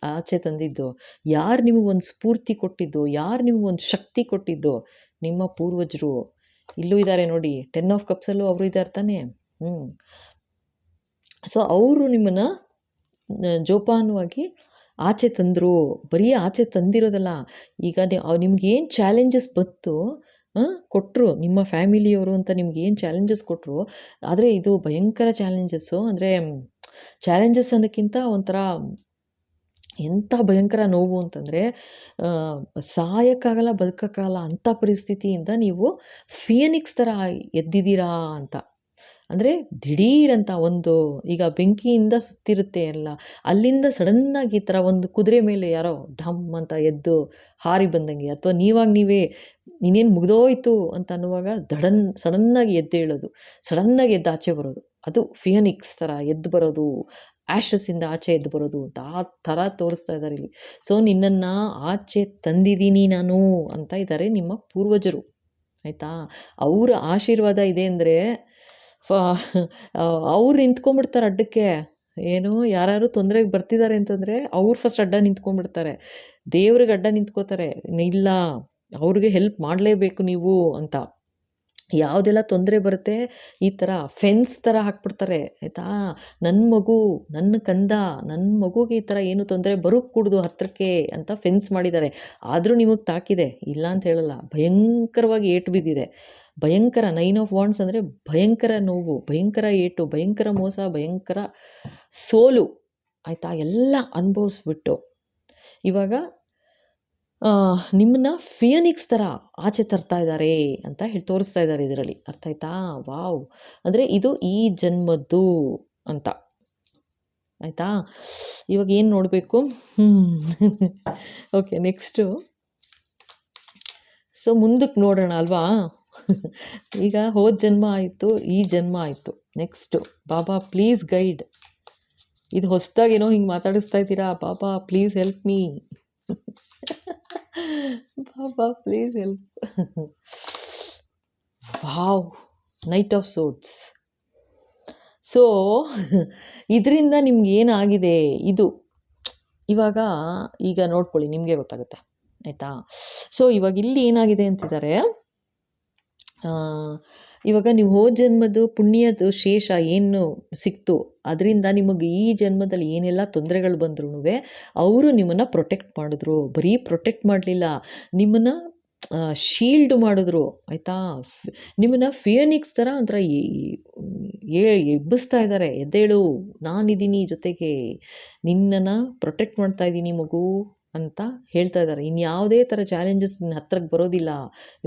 ಆಚೆ ತಂದಿದ್ದು? ಯಾರು ನಿಮಗೊಂದು ಸ್ಫೂರ್ತಿ ಕೊಟ್ಟಿದ್ದು? ಯಾರು ನಿಮಗೊಂದು ಶಕ್ತಿ ಕೊಟ್ಟಿದ್ದು? ನಿಮ್ಮ ಪೂರ್ವಜರು. ಇಲ್ಲೂ ಇದ್ದಾರೆ ನೋಡಿ ಟೆನ್ ಆಫ್ ಕಪ್ಸಲ್ಲೂ ಅವರು ಇದ್ದಾರೆ ತಾನೇ? ಹ್ಞೂ ಸೊ ಅವರು ನಿಮ್ಮನ್ನು ಜೋಪಾನವಾಗಿ ಆಚೆ ತಂದರು, ಬರೀ ಆಚೆ ತಂದಿರೋದಲ್ಲ, ಈಗ ನಿಮ್ಗೆ ಏನು ಚಾಲೆಂಜಸ್ ಬಂತು ಕೊಟ್ಟರು ನಿಮ್ಮ ಫ್ಯಾಮಿಲಿಯವರು ಅಂತ ನಿಮ್ಗೆ ಏನು ಚಾಲೆಂಜಸ್ ಕೊಟ್ಟರು ಆದರೆ ಇದು ಭಯಂಕರ ಚಾಲೆಂಜಸ್ಸು ಅಂದರೆ ಚಾಲೆಂಜಸ್ ಅನ್ನೋಕ್ಕಿಂತ ಒಂಥರ ಎಂಥ ಭಯಂಕರ ನೋವು ಅಂತಂದರೆ ಸಾಯಕ್ಕಾಗಲ್ಲ ಬದುಕೋಕ್ಕಾಗಲ್ಲ ಅಂಥ ಪರಿಸ್ಥಿತಿಯಿಂದ ನೀವು ಫಿಯನಿಕ್ಸ್ ಥರ ಎದ್ದಿದ್ದೀರಾ ಅಂತ. ಅಂದರೆ ದಿಢೀರಂತ ಒಂದು ಈಗ ಬೆಂಕಿಯಿಂದ ಸುತ್ತಿರುತ್ತೆ ಎಲ್ಲ, ಅಲ್ಲಿಂದ ಸಡನ್ನಾಗಿ ಈ ಥರ ಒಂದು ಕುದುರೆ ಮೇಲೆ ಯಾರೋ ಢಮ್ ಅಂತ ಎದ್ದು ಹಾರಿ ಬಂದಂಗೆ, ಅಥವಾ ನೀವಾಗ ನೀವೇ ಇನ್ನೇನು ಮುಗಿದೋಯ್ತು ಅಂತ ಅನ್ನುವಾಗ ದಡನ್ ಸಡನ್ನಾಗಿ ಎದ್ದೇಳೋದು ಸಡನ್ನಾಗಿ ಎದ್ದು ಆಚೆ ಬರೋದು, ಅದು ಫಿಯನಿಕ್ಸ್ ಥರ ಎದ್ದು ಬರೋದು ಆ್ಯಶಸ್ಸಿಂದ ಆಚೆ ಎದ್ದು ಬರೋದು ಅಂತ ಆ ಥರ ತೋರಿಸ್ತಾ ಇದ್ದಾರೆ ಇಲ್ಲಿ. ಸೊ ನಿನ್ನನ್ನು ಆಚೆ ತಂದಿದ್ದೀನಿ ನಾನು ಅಂತ ಇದ್ದಾರೆ ನಿಮ್ಮ ಪೂರ್ವಜರು, ಆಯಿತಾ? ಅವರ ಆಶೀರ್ವಾದ ಇದೆ ಅಂದರೆ ಅವ್ರು ನಿಂತ್ಕೊಂಡ್ಬಿಡ್ತಾರೆ ಅಡ್ಡಕ್ಕೆ. ಏನು ಯಾರು ತೊಂದರೆಗೆ ಬರ್ತಿದ್ದಾರೆ ಅಂತಂದರೆ ಅವ್ರು ಫಸ್ಟ್ ಅಡ್ಡ ನಿಂತ್ಕೊಂಡ್ಬಿಡ್ತಾರೆ. ದೇವ್ರಿಗೆ ಅಡ್ಡ ನಿಂತ್ಕೋತಾರೆ. ಇಲ್ಲ, ಅವ್ರಿಗೆ ಹೆಲ್ಪ್ ಮಾಡಲೇಬೇಕು ನೀವು ಅಂತ. ಯಾವುದೆಲ್ಲ ತೊಂದರೆ ಬರುತ್ತೆ, ಈ ಥರ ಫೆನ್ಸ್ ಥರ ಹಾಕ್ಬಿಡ್ತಾರೆ, ಆಯಿತಾ? ನನ್ನ ಮಗು ನನ್ನ ಕಂದ ನನ್ನ ಮಗುಗೆ ಈ ಥರ ಏನು ತೊಂದರೆ ಬರೋಕ್ಕೂಡ್ದು ಹತ್ತಿರಕ್ಕೆ ಅಂತ ಫೆನ್ಸ್ ಮಾಡಿದ್ದಾರೆ. ಆದರೂ ನಿಮಗೆ ತಾಕಿದೆ. ಇಲ್ಲ ಅಂತ ಹೇಳಲ್ಲ. ಭಯಂಕರವಾಗಿ ಏಟು ಬಿದ್ದಿದೆ. ಭಯಂಕರ ನೈನ್ ಆಫ್ ವಾಂಡ್ಸ್ ಅಂದರೆ ಭಯಂಕರ ನೋವು, ಭಯಂಕರ ಏಟು, ಭಯಂಕರ ಮೋಸ, ಭಯಂಕರ ಸೋಲು ಆಯಿತಾ? ಎಲ್ಲ ಅನುಭವಿಸ್ಬಿಟ್ಟು. ಇವಾಗ ನಿಮ್ಮನ್ನ ಫಿಯನಿಕ್ಸ್ ಥರ ಆಚೆ ತರ್ತಾ ಇದ್ದಾರೆ ಅಂತ ಹೇಳಿ ತೋರಿಸ್ತಾ ಇದ್ದಾರೆ ಇದರಲ್ಲಿ. ಅರ್ಥ ಆಯ್ತಾ? ವಾವ್. ಅಂದರೆ ಇದು ಈ ಜನ್ಮದ್ದು ಅಂತ. ಆಯಿತಾ? ಇವಾಗ ಏನು ನೋಡಬೇಕು? ಓಕೆ ನೆಕ್ಸ್ಟು [laughs] ಸೊ ಮುಂದಕ್ಕೆ ನೋಡೋಣ ಅಲ್ವಾ? [laughs] ಈಗ ಹೋದ ಜನ್ಮ ಆಯಿತು, ಈ ಜನ್ಮ ಆಯಿತು. ನೆಕ್ಸ್ಟು ಬಾಬಾ ಪ್ಲೀಸ್ ಗೈಡ್ ಇದು ಹೊಸದಾಗೇನೋ ಹಿಂಗೆ ಮಾತಾಡಿಸ್ತಾ ಇದ್ದೀರಾ? ಬಾಬಾ please help me Baba please help wow knight of swords so ಇದರಿಂದ ನಿಮ್ಗೆ ಏನಾಗಿದೆ? ಇದು, ಇವಾಗ, ಈಗ ನೋಡ್ಕೊಳ್ಳಿ, ನಿಮಗೆ ಗೊತ್ತಾಗುತ್ತೆ. ಆಯಿತಾ? ಸೊ ಇವಾಗ ಇಲ್ಲಿ ಏನಾಗಿದೆ ಅಂತಿದ್ದಾರೆ? ಇವಾಗ ನೀವು ಹೋದ ಜನ್ಮದ ಪುಣ್ಯದ ಶೇಷ ಏನು ಸಿಕ್ತು? ಅದರಿಂದ ನಿಮಗೆ ಈ ಜನ್ಮದಲ್ಲಿ ಏನೆಲ್ಲ ತೊಂದರೆಗಳು ಬಂದ್ರೂ ಅವರು ನಿಮ್ಮನ್ನು ಪ್ರೊಟೆಕ್ಟ್ ಮಾಡಿದ್ರು. ಬರೀ ಪ್ರೊಟೆಕ್ಟ್ ಮಾಡಲಿಲ್ಲ, ನಿಮ್ಮನ್ನು ಶೀಲ್ಡ್ ಮಾಡಿದ್ರು. ಆಯಿತಾ? ನಿಮ್ಮನ್ನು ಫಿಯನಿಕ್ಸ್ ಥರ ಒಂಥರ ಎಬ್ಬಿಸ್ತಾ ಇದ್ದಾರೆ. ಎದ್ದೇಳು, ನಾನಿದ್ದೀನಿ ಜೊತೆಗೆ. ನಿನ್ನನ್ನು ಪ್ರೊಟೆಕ್ಟ್ ಮಾಡ್ತಾ ಇದ್ದೀನಿ ಮಗು. ಅಂತ ಹೇಳ್ತಾ ಇದ್ದಾರೆ. ಇನ್ಯಾವುದೇ ಥರ ಚಾಲೆಂಜಸ್ ನಿನ್ನ ಹತ್ರಕ್ಕೆ ಬರೋದಿಲ್ಲ,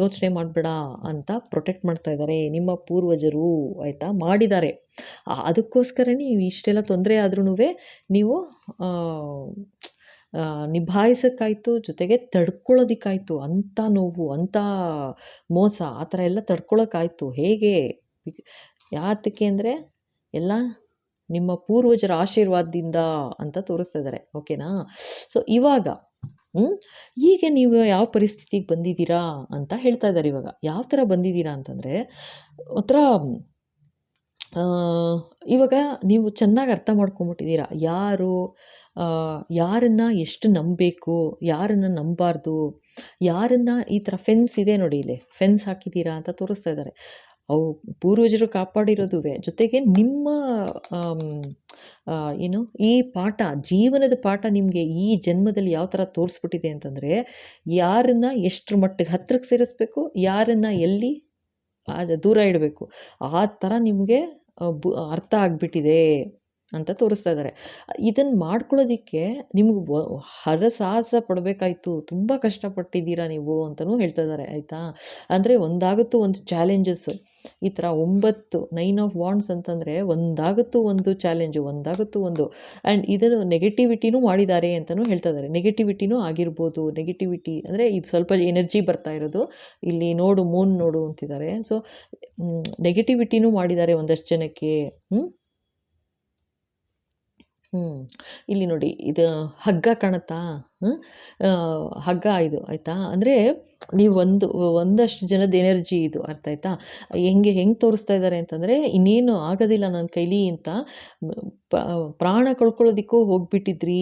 ಯೋಚನೆ ಮಾಡಬೇಡ ಅಂತ ಪ್ರೊಟೆಕ್ಟ್ ಮಾಡ್ತಾ ಇದ್ದಾರೆ ನಿಮ್ಮ ಪೂರ್ವಜರು, ಆಯಿತಾ? ಮಾಡಿದ್ದಾರೆ. ಅದಕ್ಕೋಸ್ಕರ ನೀವು ಇಷ್ಟೆಲ್ಲ ತೊಂದರೆ ಆದ್ರೂ ನೀವು ನಿಭಾಯಿಸೋಕ್ಕಾಯಿತು, ಜೊತೆಗೆ ತಡ್ಕೊಳ್ಳೋದಕ್ಕಾಯ್ತು. ಅಂಥ ನೋವು, ಅಂಥ ಮೋಸ, ಆ ಥರ ಎಲ್ಲ ತಡ್ಕೊಳ್ಳೋಕ್ಕಾಯಿತು. ಹೇಗೆ? ಯಾತಕ್ಕೆ ಅಂದರೆ, ಎಲ್ಲ ನಿಮ್ಮ ಪೂರ್ವಜರ ಆಶೀರ್ವಾದದಿಂದ ಅಂತ ತೋರಿಸ್ತಾ ಇದ್ದಾರೆ ಓಕೆನಾ ಸೊ ಇವಾಗ ಈಗ ನೀವು ಯಾವ ಪರಿಸ್ಥಿತಿಗೆ ಬಂದಿದ್ದೀರಾ ಅಂತ ಹೇಳ್ತಾ ಇದ್ದಾರೆ ಇವಾಗ. ಯಾವ ಥರ ಬಂದಿದ್ದೀರಾ ಅಂತಂದರೆ, ಒಂಥರ ಇವಾಗ ನೀವು ಚೆನ್ನಾಗಿ ಅರ್ಥ ಮಾಡ್ಕೊಂಬಿಟ್ಟಿದ್ದೀರಾ. ಯಾರು ಯಾರನ್ನ ಎಷ್ಟು ನಂಬಬೇಕು, ಯಾರನ್ನ ನಂಬಾರ್ದು, ಯಾರನ್ನ ಈ ಥರ ಫೆನ್ಸ್ ಇದೆ ನೋಡಿ ಇಲ್ಲಿ ಫೆನ್ಸ್ ಹಾಕಿದ್ದೀರಾ ಅಂತ ತೋರಿಸ್ತಾ ಇದ್ದಾರೆ. ಅವು ಪೂರ್ವಜರು ಕಾಪಾಡಿರೋದುವೆ. ಜೊತೆಗೆ ನಿಮ್ಮ ಏನು, ಈ ಪಾಠ, ಜೀವನದ ಪಾಠ ನಿಮಗೆ ಈ ಜನ್ಮದಲ್ಲಿ ಯಾವ ಥರ ತೋರಿಸ್ಬಿಟ್ಟಿದೆ ಅಂತಂದರೆ, ಯಾರನ್ನ ಎಷ್ಟರ ಮಟ್ಟಿಗೆ ಹತ್ತಿರಕ್ಕೆ ಸೇರಿಸ್ಬೇಕು, ಯಾರನ್ನ ಎಲ್ಲಿ ದೂರ ಇಡಬೇಕು, ಆ ಥರ ನಿಮಗೆ ಬು, ಅರ್ಥ ಆಗಿಬಿಟ್ಟಿದೆ. ಅಂತ ತೋರಿಸ್ತಾ ಇದ್ದಾರೆ ಇದನ್ನು ಮಾಡ್ಕೊಳ್ಳೋದಕ್ಕೆ ನಿಮ್ಗೆ ಹರ ಹರಸಾಹಸ ಪಡಬೇಕಾಯ್ತು. ತುಂಬ ಕಷ್ಟಪಟ್ಟಿದ್ದೀರಾ ನೀವು ಅಂತಲೂ ಹೇಳ್ತಾ ಇದ್ದಾರೆ ಆಯಿತಾ? ಅಂದರೆ ಒಂದಾಗುತ್ತೂ ಒಂದು ಚಾಲೆಂಜಸ್ಸು ಈ ಥರ ಒಂಬತ್ತು ನೈನ್ ಆಫ್ ವಾಂಡ್ಸ್ ಅಂತಂದರೆ ಒಂದಾಗುತ್ತೂ ಒಂದು ಚಾಲೆಂಜು ಒಂದಾಗುತ್ತೂ ಒಂದು. ಆ್ಯಂಡ್ ಇದನ್ನು ನೆಗೆಟಿವಿಟಿನೂ ಮಾಡಿದ್ದಾರೆ ಅಂತಲೂ ಹೇಳ್ತಾ ಇದ್ದಾರೆ ನೆಗೆಟಿವಿಟಿನೂ ಆಗಿರ್ಬೋದು. ನೆಗೆಟಿವಿಟಿ ಅಂದರೆ ಇದು ಸ್ವಲ್ಪ ಎನರ್ಜಿ ಬರ್ತಾ ಇರೋದು. ಇಲ್ಲಿ ನೋಡು ಮೂನ್ ನೋಡು ಅಂತಿದ್ದಾರೆ. ಸೊ ನೆಗೆಟಿವಿಟಿನೂ ಮಾಡಿದ್ದಾರೆ ಒಂದಷ್ಟು ಜನಕ್ಕೆ. ಹ್ಞೂ ಹ್ಞೂ ಇಲ್ಲಿ ನೋಡಿ ಇದು ಹಗ್ಗ ಕಾಣುತ್ತಾ? ಹಗ್ಗ ಇದು ಆಯಿತಾ? ಅಂದರೆ ನೀವು ಒಂದು, ಒಂದಷ್ಟು ಜನದ ಎನರ್ಜಿ ಇದು ಅರ್ಥ ಆಯ್ತಾ? ಹೆಂಗೆ ಹೆಂಗೆ ತೋರಿಸ್ತಾ ಇದ್ದಾರೆ ಅಂತಂದರೆ ಇನ್ನೇನು ಆಗೋದಿಲ್ಲ ನನ್ನ ಕೈಲಿ ಅಂತ ಪ್ರಾಣ ಕಳ್ಕೊಳ್ಳೋದಕ್ಕೂ ಹೋಗ್ಬಿಟ್ಟಿದ್ರಿ,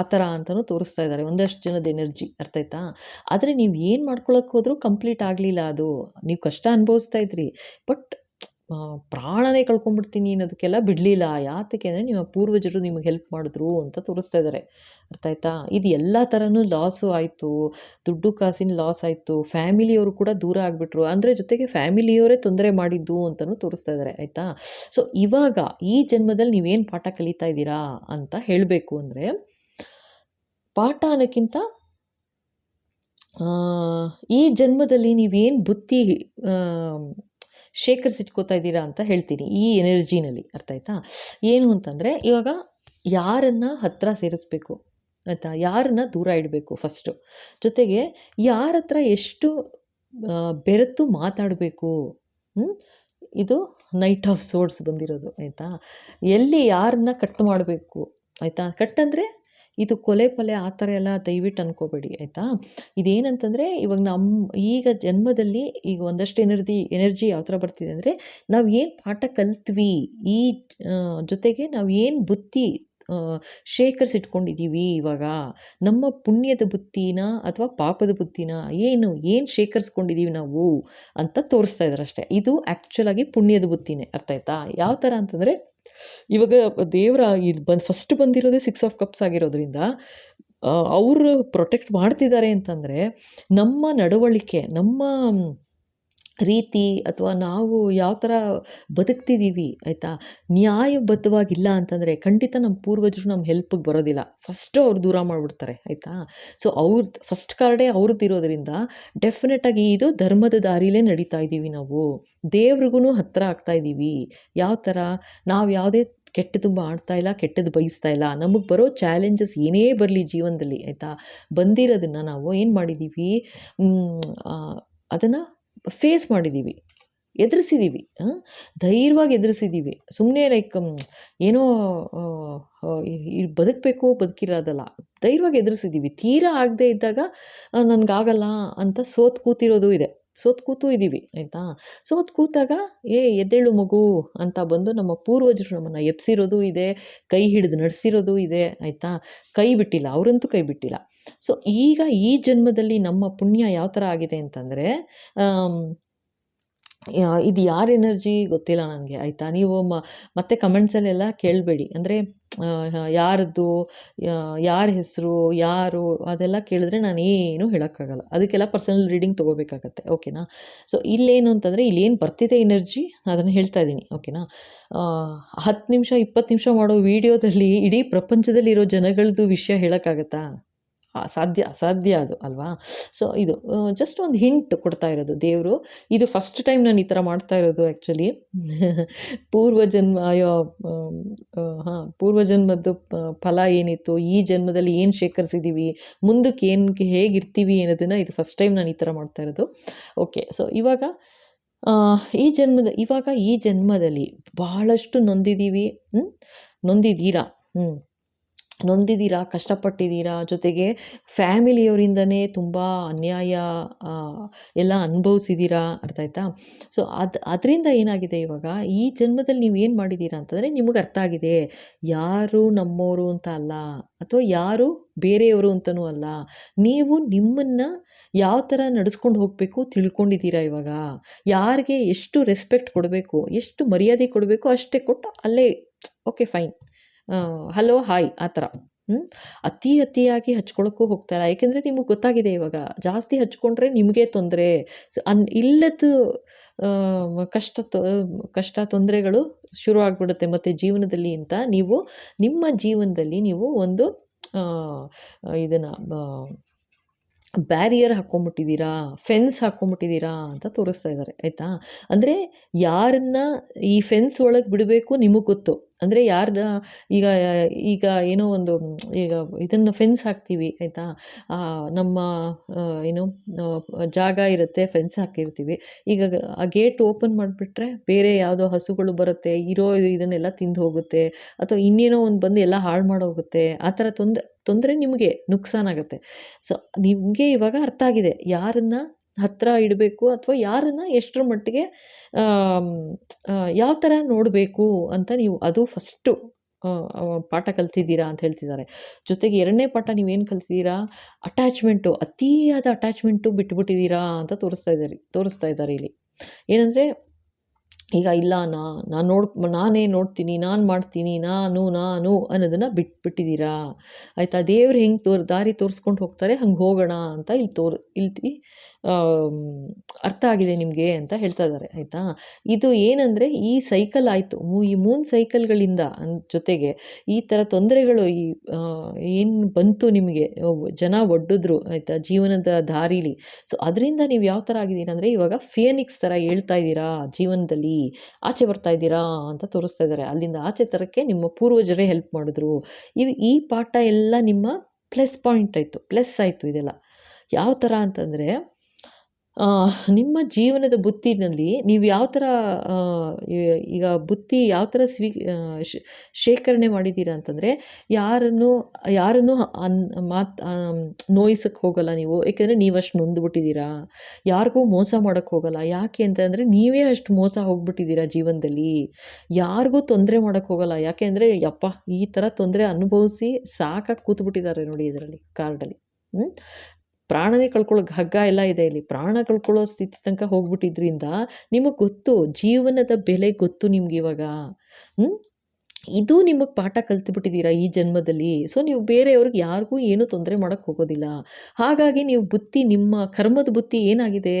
ಆ ಥರ ಅಂತಲೂ ತೋರಿಸ್ತಾ ಇದ್ದಾರೆ, ಒಂದಷ್ಟು ಜನದ ಎನರ್ಜಿ ಅರ್ಥ ಆಯ್ತಾ? ಆದರೆ ನೀವು ಏನು ಮಾಡ್ಕೊಳಕ್ಕೆ ಹೋದರೂ ಕಂಪ್ಲೀಟ್ ಆಗಲಿಲ್ಲ ಅದು. ನೀವು ಕಷ್ಟ ಅನುಭವಿಸ್ತಾ ಇದ್ರಿ. ಬಟ್ ಪ್ರಾಣನೇ ಕಳ್ಕೊಂಡ್ಬಿಡ್ತೀನಿ ಅನ್ನೋದಕ್ಕೆಲ್ಲ ಬಿಡಲಿಲ್ಲ. ಯಾತಕ್ಕೆ ಅಂದರೆ ನಿಮ್ಮ ಪೂರ್ವಜರು ನಿಮಗೆ ಹೆಲ್ಪ್ ಮಾಡಿದ್ರು ಅಂತ ತೋರಿಸ್ತಾ ಇದ್ದಾರೆ ಅರ್ಥ ಆಯ್ತಾ? ಇದು ಎಲ್ಲ ಥರನೂ ಲಾಸು ಆಯಿತು. ದುಡ್ಡು ಕಾಸಿನ ಲಾಸ್ ಆಯಿತು. ಫ್ಯಾಮಿಲಿಯವರು ಕೂಡ ದೂರ ಆಗಿಬಿಟ್ರು. ಅಂದರೆ ಜೊತೆಗೆ ಫ್ಯಾಮಿಲಿಯವರೇ ತೊಂದರೆ ಮಾಡಿದ್ದು ಅಂತಲೂ ತೋರಿಸ್ತಾ ಇದ್ದಾರೆ ಆಯಿತಾ? ಸೊ ಇವಾಗ ಈ ಜನ್ಮದಲ್ಲಿ ನೀವೇನು ಪಾಠ ಕಲಿತಾ ಇದ್ದೀರಾ ಅಂತ ಹೇಳಬೇಕು ಅಂದರೆ, ಪಾಠ ಅನ್ನೋಕ್ಕಿಂತ ಈ ಜನ್ಮದಲ್ಲಿ ನೀವೇನು ಬುತ್ತಿ ಶೇಖರಿಸಿಟ್ಕೋತಾ ಇದ್ದೀರಾ ಅಂತ ಹೇಳ್ತೀನಿ, ಈ ಎನರ್ಜಿನಲ್ಲಿ, ಅರ್ಥ ಆಯ್ತಾ? ಏನು ಅಂತಂದರೆ, ಇವಾಗ ಯಾರನ್ನು ಹತ್ತಿರ ಸೇರಿಸ್ಬೇಕು, ಆಯಿತಾ? ಯಾರನ್ನ ದೂರ ಇಡಬೇಕು ಫಸ್ಟು ಜೊತೆಗೆ ಯಾರ ಹತ್ರ ಎಷ್ಟು ಬೆರೆತು ಮಾತಾಡಬೇಕು ಇದು ನೈಟ್ ಆಫ್ ಸೋಡ್ಸ್ ಬಂದಿರೋದು, ಆಯಿತಾ? ಎಲ್ಲಿ ಯಾರನ್ನ ಕಟ್ ಮಾಡಬೇಕು, ಆಯಿತಾ? ಕಟ್ ಅಂದರೆ ಇದು ಕೊಲೆ ಪಲೆ ಆ ಥರ ಎಲ್ಲ ದಯವಿಟ್ಟು ಅನ್ಕೋಬೇಡಿ, ಆಯಿತಾ? ಇದೇನಂತಂದರೆ ಇವಾಗ ನಮ್ಮ ಈಗ ಜನ್ಮದಲ್ಲಿ ಈಗ ಒಂದಷ್ಟು ಎನರ್ಜಿ ಎನರ್ಜಿ ಯಾವ ಥರ ಬರ್ತಿದೆ ಅಂದರೆ ನಾವು ಏನು ಪಾಠ ಕಲ್ತ್ವಿ, ಈ ಜೊತೆಗೆ ನಾವು ಏನು ಬುತ್ತಿ ಶೇಖರಿಸಿಟ್ಕೊಂಡಿದ್ದೀವಿ ಇವಾಗ. ನಮ್ಮ ಪುಣ್ಯದ ಬುತ್ತಿನ ಅಥವಾ ಪಾಪದ ಬುತ್ತಿನ ಏನು ಏನು ಶೇಖರಿಸ್ಕೊಂಡಿದ್ದೀವಿ ನಾವು ಅಂತ ತೋರಿಸ್ತಾ ಇದ್ದಾರೆ ಅಷ್ಟೇ. ಇದು ಆ್ಯಕ್ಚುಲಾಗಿ ಪುಣ್ಯದ ಬುತ್ತಿನೇ. ಅರ್ಥ ಆಯ್ತಾ? ಯಾವ ಥರ ಅಂತಂದರೆ, ಇವಾಗ ದೇವರ ಇದು ಬಂದು ಫಸ್ಟ್ ಬಂದಿರೋದೇ ಸಿಕ್ಸ್ ಆಫ್ ಕಪ್ಸ್ ಆಗಿರೋದ್ರಿಂದ ಅವರು ಪ್ರೊಟೆಕ್ಟ್ ಮಾಡ್ತಿದ್ದಾರೆ ಅಂತಂದರೆ, ನಮ್ಮ ನಡವಳಿಕೆ, ನಮ್ಮ ರೀತಿ ಅಥವಾ ನಾವು ಯಾವ ಥರ ಬದುಕ್ತಿದ್ದೀವಿ ಆಯಿತಾ? ನ್ಯಾಯಬದ್ಧವಾಗಿಲ್ಲ ಅಂತಂದರೆ ಖಂಡಿತ ನಮ್ಮ ಪೂರ್ವಜರು ನಮ್ಮ ಹೆಲ್ಪಿಗೆ ಬರೋದಿಲ್ಲ. ಫಸ್ಟು ಅವ್ರು ದೂರ ಮಾಡಿಬಿಡ್ತಾರೆ, ಆಯಿತಾ? ಸೊ ಅವ್ರದ್ದು ಫಸ್ಟ್ ಕಾರ್ಡೇ ಅವ್ರದ್ದು ಇರೋದ್ರಿಂದ ಡೆಫಿನೆಟಾಗಿ ಇದು ಧರ್ಮದ ದಾರಿಲೇ ನಡೀತಾ ಇದ್ದೀವಿ ನಾವು. ದೇವ್ರಿಗೂ ಹತ್ತಿರ ಆಗ್ತಾ ಇದ್ದೀವಿ ಯಾವ ಥರ? ನಾವು ಯಾವುದೇ ಕೆಟ್ಟದ್ದು ಮಾಡ್ತಾ ಇಲ್ಲ, ಕೆಟ್ಟದ್ದು ಬಯಸ್ತಾ ಇಲ್ಲ. ನಮಗೆ ಬರೋ ಚಾಲೆಂಜಸ್ ಏನೇ ಬರಲಿ ಜೀವನದಲ್ಲಿ, ಆಯಿತಾ? ಬಂದಿರೋದನ್ನು ನಾವು ಏನು ಮಾಡಿದ್ದೀವಿ ಅದನ್ನು ಫೇಸ್ ಮಾಡಿದ್ದೀವಿ ಎದುರಿಸಿದ್ದೀವಿ ಧೈರ್ಯವಾಗಿ ಎದುರಿಸಿದ್ದೀವಿ ಸುಮ್ಮನೆ ಲೈಕ್ ಏನೋ ಬದುಕಬೇಕು, ಬದುಕಿರೋದಲ್ಲ. ಧೈರ್ಯವಾಗಿ ಎದುರಿಸಿದ್ದೀವಿ ತೀರಾ ಆಗದೆ ಇದ್ದಾಗ ನನಗಾಗಲ್ಲ ಅಂತ ಸೋತ್ ಕೂತಿರೋದು ಇದೆ. ಸೋತ್ ಕೂತು ಇದ್ದೀವಿ ಆಯಿತಾ? ಸೋತ್ ಕೂತಾಗ, ಏ, ಎದ್ದೇಳು ಮಗು ಅಂತ ಬಂದು ನಮ್ಮ ಪೂರ್ವಜರು ನಮ್ಮನ್ನು ಎಪ್ಸಿರೋದು ಇದೆ, ಕೈ ಹಿಡಿದು ನಡೆಸಿರೋದು ಇದೆ, ಆಯಿತಾ? ಕೈ ಬಿಟ್ಟಿಲ್ಲ, ಅವರಂತೂ ಕೈ ಬಿಟ್ಟಿಲ್ಲ. ಸೊ ಈಗ ಈ ಜನ್ಮದಲ್ಲಿ ನಮ್ಮ ಪುಣ್ಯ ಯಾವ ಥರ ಆಗಿದೆ ಅಂತಂದರೆ ಇದು ಯಾರ ಎನರ್ಜಿ ಗೊತ್ತಿಲ್ಲ ನನಗೆ, ಆಯಿತಾ? ನೀವು ಮ, ಮತ್ತೆ ಕಮೆಂಟ್ಸಲ್ಲೆಲ್ಲ ಕೇಳಬೇಡಿ. ಅಂದರೆ ಯಾರದ್ದು ಯಾರ ಹೆಸರು, ಯಾರು, ಅದೆಲ್ಲ ಕೇಳಿದ್ರೆ ನಾನು ಏನೂ ಹೇಳೋಕ್ಕಾಗಲ್ಲ. ಅದಕ್ಕೆಲ್ಲ ಪರ್ಸನಲ್ ರೀಡಿಂಗ್ ತೊಗೋಬೇಕಾಗತ್ತೆ, ಓಕೆನಾ? ಸೊ ಇಲ್ಲೇನು ಅಂತಂದರೆ, ಇಲ್ಲೇನು ಬರ್ತಿದೆ ಎನರ್ಜಿ, ಅದನ್ನು ಹೇಳ್ತಾ ಇದ್ದೀನಿ, ಓಕೆನಾ? ಹತ್ತು ನಿಮಿಷ, ಇಪ್ಪತ್ತು ನಿಮಿಷ ಮಾಡೋ ವೀಡಿಯೋದಲ್ಲಿ ಇಡೀ ಪ್ರಪಂಚದಲ್ಲಿರೋ ಜನಗಳದ್ದು ವಿಷಯ ಹೇಳೋಕ್ಕಾಗತ್ತಾ? ಸಾಧ್ಯ ಅಸಾಧ್ಯ ಅದು, ಅಲ್ವಾ? ಸೊ ಇದು ಜಸ್ಟ್ ಒಂದು ಹಿಂಟ್ ಕೊಡ್ತಾ ಇರೋದು ದೇವರು. ಇದು ಫಸ್ಟ್ ಟೈಮ್ ನಾನು ಈ ಥರ ಮಾಡ್ತಾ ಇರೋದು ಆ್ಯಕ್ಚುಲಿ [laughs] ಪೂರ್ವಜನ್ಮ ಅಯ್ಯೋ ಹಾಂ ಪೂರ್ವಜನ್ಮದ್ದು ಫಲ ಏನಿತ್ತು, ಈ ಜನ್ಮದಲ್ಲಿ ಏನು ಶೇಖರಿಸಿದ್ದೀವಿ ಮುಂದಕ್ಕೆ ಏನು ಹೇಗಿರ್ತೀವಿ ಅನ್ನೋದನ್ನು ಇದು ಫಸ್ಟ್ ಟೈಮ್ ನಾನು ಈ ಥರ ಮಾಡ್ತಾ ಇರೋದು. ಓಕೆ ಸೊ ಇವಾಗ ಈ ಜನ್ಮದ, ಇವಾಗ ಈ ಜನ್ಮದಲ್ಲಿ ಬಹಳಷ್ಟು ನೊಂದಿದ್ದೀವಿ ಹ್ಞೂ ನೊಂದಿದ್ದೀರಾ? ಹ್ಞೂ ನೊಂದಿದ್ದೀರಾ, ಕಷ್ಟಪಟ್ಟಿದ್ದೀರಾ? ಜೊತೆಗೆ ಫ್ಯಾಮಿಲಿಯವರಿಂದನೇ ತುಂಬ ಅನ್ಯಾಯ ಎಲ್ಲ ಅನುಭವಿಸಿದ್ದೀರಾ? ಅರ್ಥ ಆಯ್ತಾ? ಸೊ, ಅದು, ಅದರಿಂದ ಏನಾಗಿದೆ ಇವಾಗ? ಈ ಜನ್ಮದಲ್ಲಿ ನೀವು ಏನು ಮಾಡಿದ್ದೀರಾ ಅಂತಂದರೆ ನಿಮಗೆ ಅರ್ಥ ಆಗಿದೆ. ಯಾರು ನಮ್ಮವರು ಅಂತ ಅಲ್ಲ, ಅಥವಾ ಯಾರು ಬೇರೆಯವರು ಅಂತಲೂ ಅಲ್ಲ, ನೀವು ನಿಮ್ಮನ್ನು ಯಾವ ಥರ ನಡೆಸ್ಕೊಂಡು ಹೋಗಬೇಕು ತಿಳ್ಕೊಂಡಿದ್ದೀರಾ ಇವಾಗ? ಯಾರಿಗೆ ಎಷ್ಟು ರೆಸ್ಪೆಕ್ಟ್ ಕೊಡಬೇಕು, ಎಷ್ಟು ಮರ್ಯಾದೆ ಕೊಡಬೇಕು ಅಷ್ಟೇ ಕೊಟ್ಟು ಅಲ್ಲೇ, ಓಕೆ ಫೈನ್ ಹಲೋ, ಹಾಯ್ ಆ ಥರ. ಹ್ಞೂ ಅತಿ ಅತಿಯಾಗಿ ಹಚ್ಕೊಳ್ಳೋಕ್ಕೂ ಹೋಗ್ತಾ ಇಲ್ಲ. ಯಾಕೆಂದರೆ ನಿಮಗೆ ಗೊತ್ತಾಗಿದೆ ಇವಾಗ, ಜಾಸ್ತಿ ಹಚ್ಕೊಂಡ್ರೆ ನಿಮಗೆ ತೊಂದರೆ. ಸೊ, ಅನ್, ಇಲ್ಲದ ಕಷ್ಟ ತೊ, ಕಷ್ಟ ತೊಂದರೆಗಳು ಶುರು ಆಗಿಬಿಡುತ್ತೆ ಮತ್ತು ಜೀವನದಲ್ಲಿ ಅಂತ ನೀವು, ನಿಮ್ಮ ಜೀವನದಲ್ಲಿ ನೀವು ಒಂದು ಇದನ್ನು ಬ್ಯಾರಿಯರ್ ಹಾಕ್ಕೊಂಬಿಟ್ಟಿದ್ದೀರಾ ಫೆನ್ಸ್ ಹಾಕ್ಕೊಂಬಿಟ್ಟಿದ್ದೀರಾ ಅಂತ ತೋರಿಸ್ತಾ ಇದ್ದಾರೆ. ಆಯಿತಾ? ಅಂದರೆ ಯಾರನ್ನ ಈ ಫೆನ್ಸ್ ಒಳಗೆ ಬಿಡಬೇಕು ನಿಮಗೆ ಗೊತ್ತು. ಅಂದರೆ ಯಾರ ಈಗ ಈಗ ಏನೋ ಒಂದು, ಈಗ ಇದನ್ನು ಫೆನ್ಸ್ ಹಾಕ್ತೀವಿ, ಆಯಿತಾ? ನಮ್ಮ ಏನು ಜಾಗ ಇರುತ್ತೆ ಫೆನ್ಸ್ ಹಾಕಿರ್ತೀವಿ. ಈಗ ಆ ಗೇಟ್ ಓಪನ್ ಮಾಡಿಬಿಟ್ರೆ ಬೇರೆ ಯಾವುದೋ ಹಸುಗಳು ಬರುತ್ತೆ, ಇರೋ ಇದನ್ನೆಲ್ಲ ತಿಂದು ಹೋಗುತ್ತೆ, ಅಥವಾ ಇನ್ನೇನೋ ಒಂದು ಬಂದು ಎಲ್ಲ ಹಾಳು ಮಾಡೋಗುತ್ತೆ, ಆ ಥರ ತೊಂದರೆ ತೊಂದರೆ ನಿಮಗೆ ನುಕ್ಸಾನಾಗುತ್ತೆ ಸೊ ನಿಮಗೆ ಇವಾಗ ಅರ್ಥ ಆಗಿದೆ. ಯಾರನ್ನ ಹತ್ತಿರ ಇಡಬೇಕು ಅಥವಾ ಯಾರನ್ನ ಎಷ್ಟರ ಮಟ್ಟಿಗೆ ಯಾವ ಥರ ನೋಡಬೇಕು ಅಂತ ನೀವು ಅದು ಫಸ್ಟು ಪಾಠ ಕಲ್ತಿದ್ದೀರಾ ಅಂತ ಹೇಳ್ತಿದ್ದಾರೆ. ಜೊತೆಗೆ ಎರಡನೇ ಪಾಠ ನೀವೇನು ಕಲ್ತಿದ್ದೀರಾ? ಅಟ್ಯಾಚ್ಮೆಂಟು ಅತಿಯಾದ ಅಟ್ಯಾಚ್ಮೆಂಟು ಬಿಟ್ಬಿಟ್ಟಿದ್ದೀರಾ ಅಂತ ತೋರಿಸ್ತಾ ಇದ್ದಾರೆ ತೋರಿಸ್ತಾ ಇದ್ದಾರೆ ಇಲ್ಲಿ. ಏನಂದರೆ, ಈಗ ಇಲ್ಲ, ನಾ ನಾನು ನೋಡ್, ನಾನೇ ನೋಡ್ತೀನಿ, ನಾನು ಮಾಡ್ತೀನಿ, ನಾನು ನಾನು ಅನ್ನೋದನ್ನು ಬಿಟ್ಬಿಟ್ಟಿದ್ದೀರಾ ಆಯಿತಾ? ದೇವ್ರು ಹೆಂಗೆ ತೋರ್, ದಾರಿ ತೋರಿಸ್ಕೊಂಡು ಹೋಗ್ತಾರೆ, ಹಂಗೆ ಹೋಗೋಣ ಅಂತ ಇಲ್ಲಿ ತೋರ್, ಇಲ್ಲಿ ಅರ್ಥ ಆಗಿದೆ ನಿಮಗೆ ಅಂತ ಹೇಳ್ತಾ ಇದ್ದಾರೆ, ಆಯಿತಾ? ಇದು ಏನಂದರೆ ಈ ಸೈಕಲ್ ಆಯಿತು ಈ ಮೂನ್ ಸೈಕಲ್ಗಳಿಂದ ಜೊತೆಗೆ ಈ ಥರ ತೊಂದರೆಗಳು ಈ ಏನು ಬಂತು ನಿಮಗೆ? ಜನ ಒಡ್ಡಿದ್ರು, ಆಯಿತಾ? ಜೀವನದ ದಾರೀಲಿ. ಸೊ, ಅದರಿಂದ ನೀವು ಯಾವ ಥರ ಆಗಿದ್ದೀರಾ ಅಂದರೆ ಇವಾಗ ಫಿಯನಿಕ್ಸ್ ಥರ ಹೇಳ್ತಾ ಇದ್ದೀರಾ, ಜೀವನದಲ್ಲಿ ಆಚೆ ಬರ್ತಾ ಇದ್ದೀರಾ ಅಂತ ತೋರಿಸ್ತಾ ಇದ್ದಾರೆ. ಅಲ್ಲಿಂದ ಆಚೆ ತರಕ್ಕೆ ನಿಮ್ಮ ಪೂರ್ವಜರೇ ಹೆಲ್ಪ್ ಮಾಡಿದ್ರು. ಇವು, ಈ ಪಾಠ ಎಲ್ಲ ನಿಮ್ಮ ಪ್ಲಸ್ ಪಾಯಿಂಟ್ ಆಯಿತು, ಪ್ಲಸ್ ಆಯಿತು ಇದೆಲ್ಲ. ಯಾವ ಥರ ಅಂತಂದರೆ ನಿಮ್ಮ ಜೀವನದ ಬುತ್ತಿನಲ್ಲಿ ನೀವು ಯಾವ ಥರ ಈಗ ಬುತ್ತಿ ಯಾವ ಥರ ಸ್ವೀ ಶೇಖರಣೆ ಮಾಡಿದ್ದೀರಾ ಅಂತಂದರೆ, ಯಾರನ್ನು ಯಾರನ್ನು ಅನ್, ಮಾತ್ ನೋಯಿಸಕ್ಕೆ ಹೋಗಲ್ಲ ನೀವು. ಏಕೆಂದರೆ ನೀವು ಅಷ್ಟು ನೊಂದ್ಬಿಟ್ಟಿದ್ದೀರಾ. ಯಾರಿಗೂ ಮೋಸ ಮಾಡೋಕ್ಕೆ ಹೋಗಲ್ಲ. ಯಾಕೆ ಅಂತಂದರೆ ನೀವೇ ಅಷ್ಟು ಮೋಸ ಹೋಗ್ಬಿಟ್ಟಿದ್ದೀರಾ ಜೀವನದಲ್ಲಿ. ಯಾರಿಗೂ ತೊಂದರೆ ಮಾಡೋಕ್ಕೆ ಹೋಗಲ್ಲ. ಯಾಕೆ ಅಂದರೆ, ಯಪ್ಪ, ಈ ಥರ ತೊಂದರೆ ಅನುಭವಿಸಿ ಸಾಕಾಗಿ ಕೂತ್ಬಿಟ್ಟಿದ್ದಾರೆ ನೋಡಿ ಇದರಲ್ಲಿ ಕಾರ್ಡಲ್ಲಿ ಪ್ರಾಣನೇ ಕಳ್ಕೊಳ್ಳೋ ಹಗ್ಗ ಎಲ್ಲ ಇದೆ ಇಲ್ಲಿ. ಪ್ರಾಣ ಕಳ್ಕೊಳ್ಳೋ ಸ್ಥಿತಿ ತನಕ ಹೋಗ್ಬಿಟ್ಟಿದ್ರಿಂದ ನಿಮಗೆ ಗೊತ್ತು, ಜೀವನದ ಬೆಲೆ ಗೊತ್ತು ನಿಮ್ಗೆ ಇವಾಗ. ಇದು ನಿಮಗೆ ಪಾಠ ಕಲ್ತ್ಬಿಟ್ಟಿದ್ದೀರಾ ಈ ಜನ್ಮದಲ್ಲಿ. ಸೊ ನೀವು ಬೇರೆಯವ್ರಿಗೆ ಯಾರಿಗೂ ಏನೂ ತೊಂದರೆ ಮಾಡೋಕ್ಕೆ ಹೋಗೋದಿಲ್ಲ. ಹಾಗಾಗಿ ನೀವು ಬುತ್ತಿ ನಿಮ್ಮ ಕರ್ಮದ ಬುತ್ತಿ ಏನಾಗಿದೆ?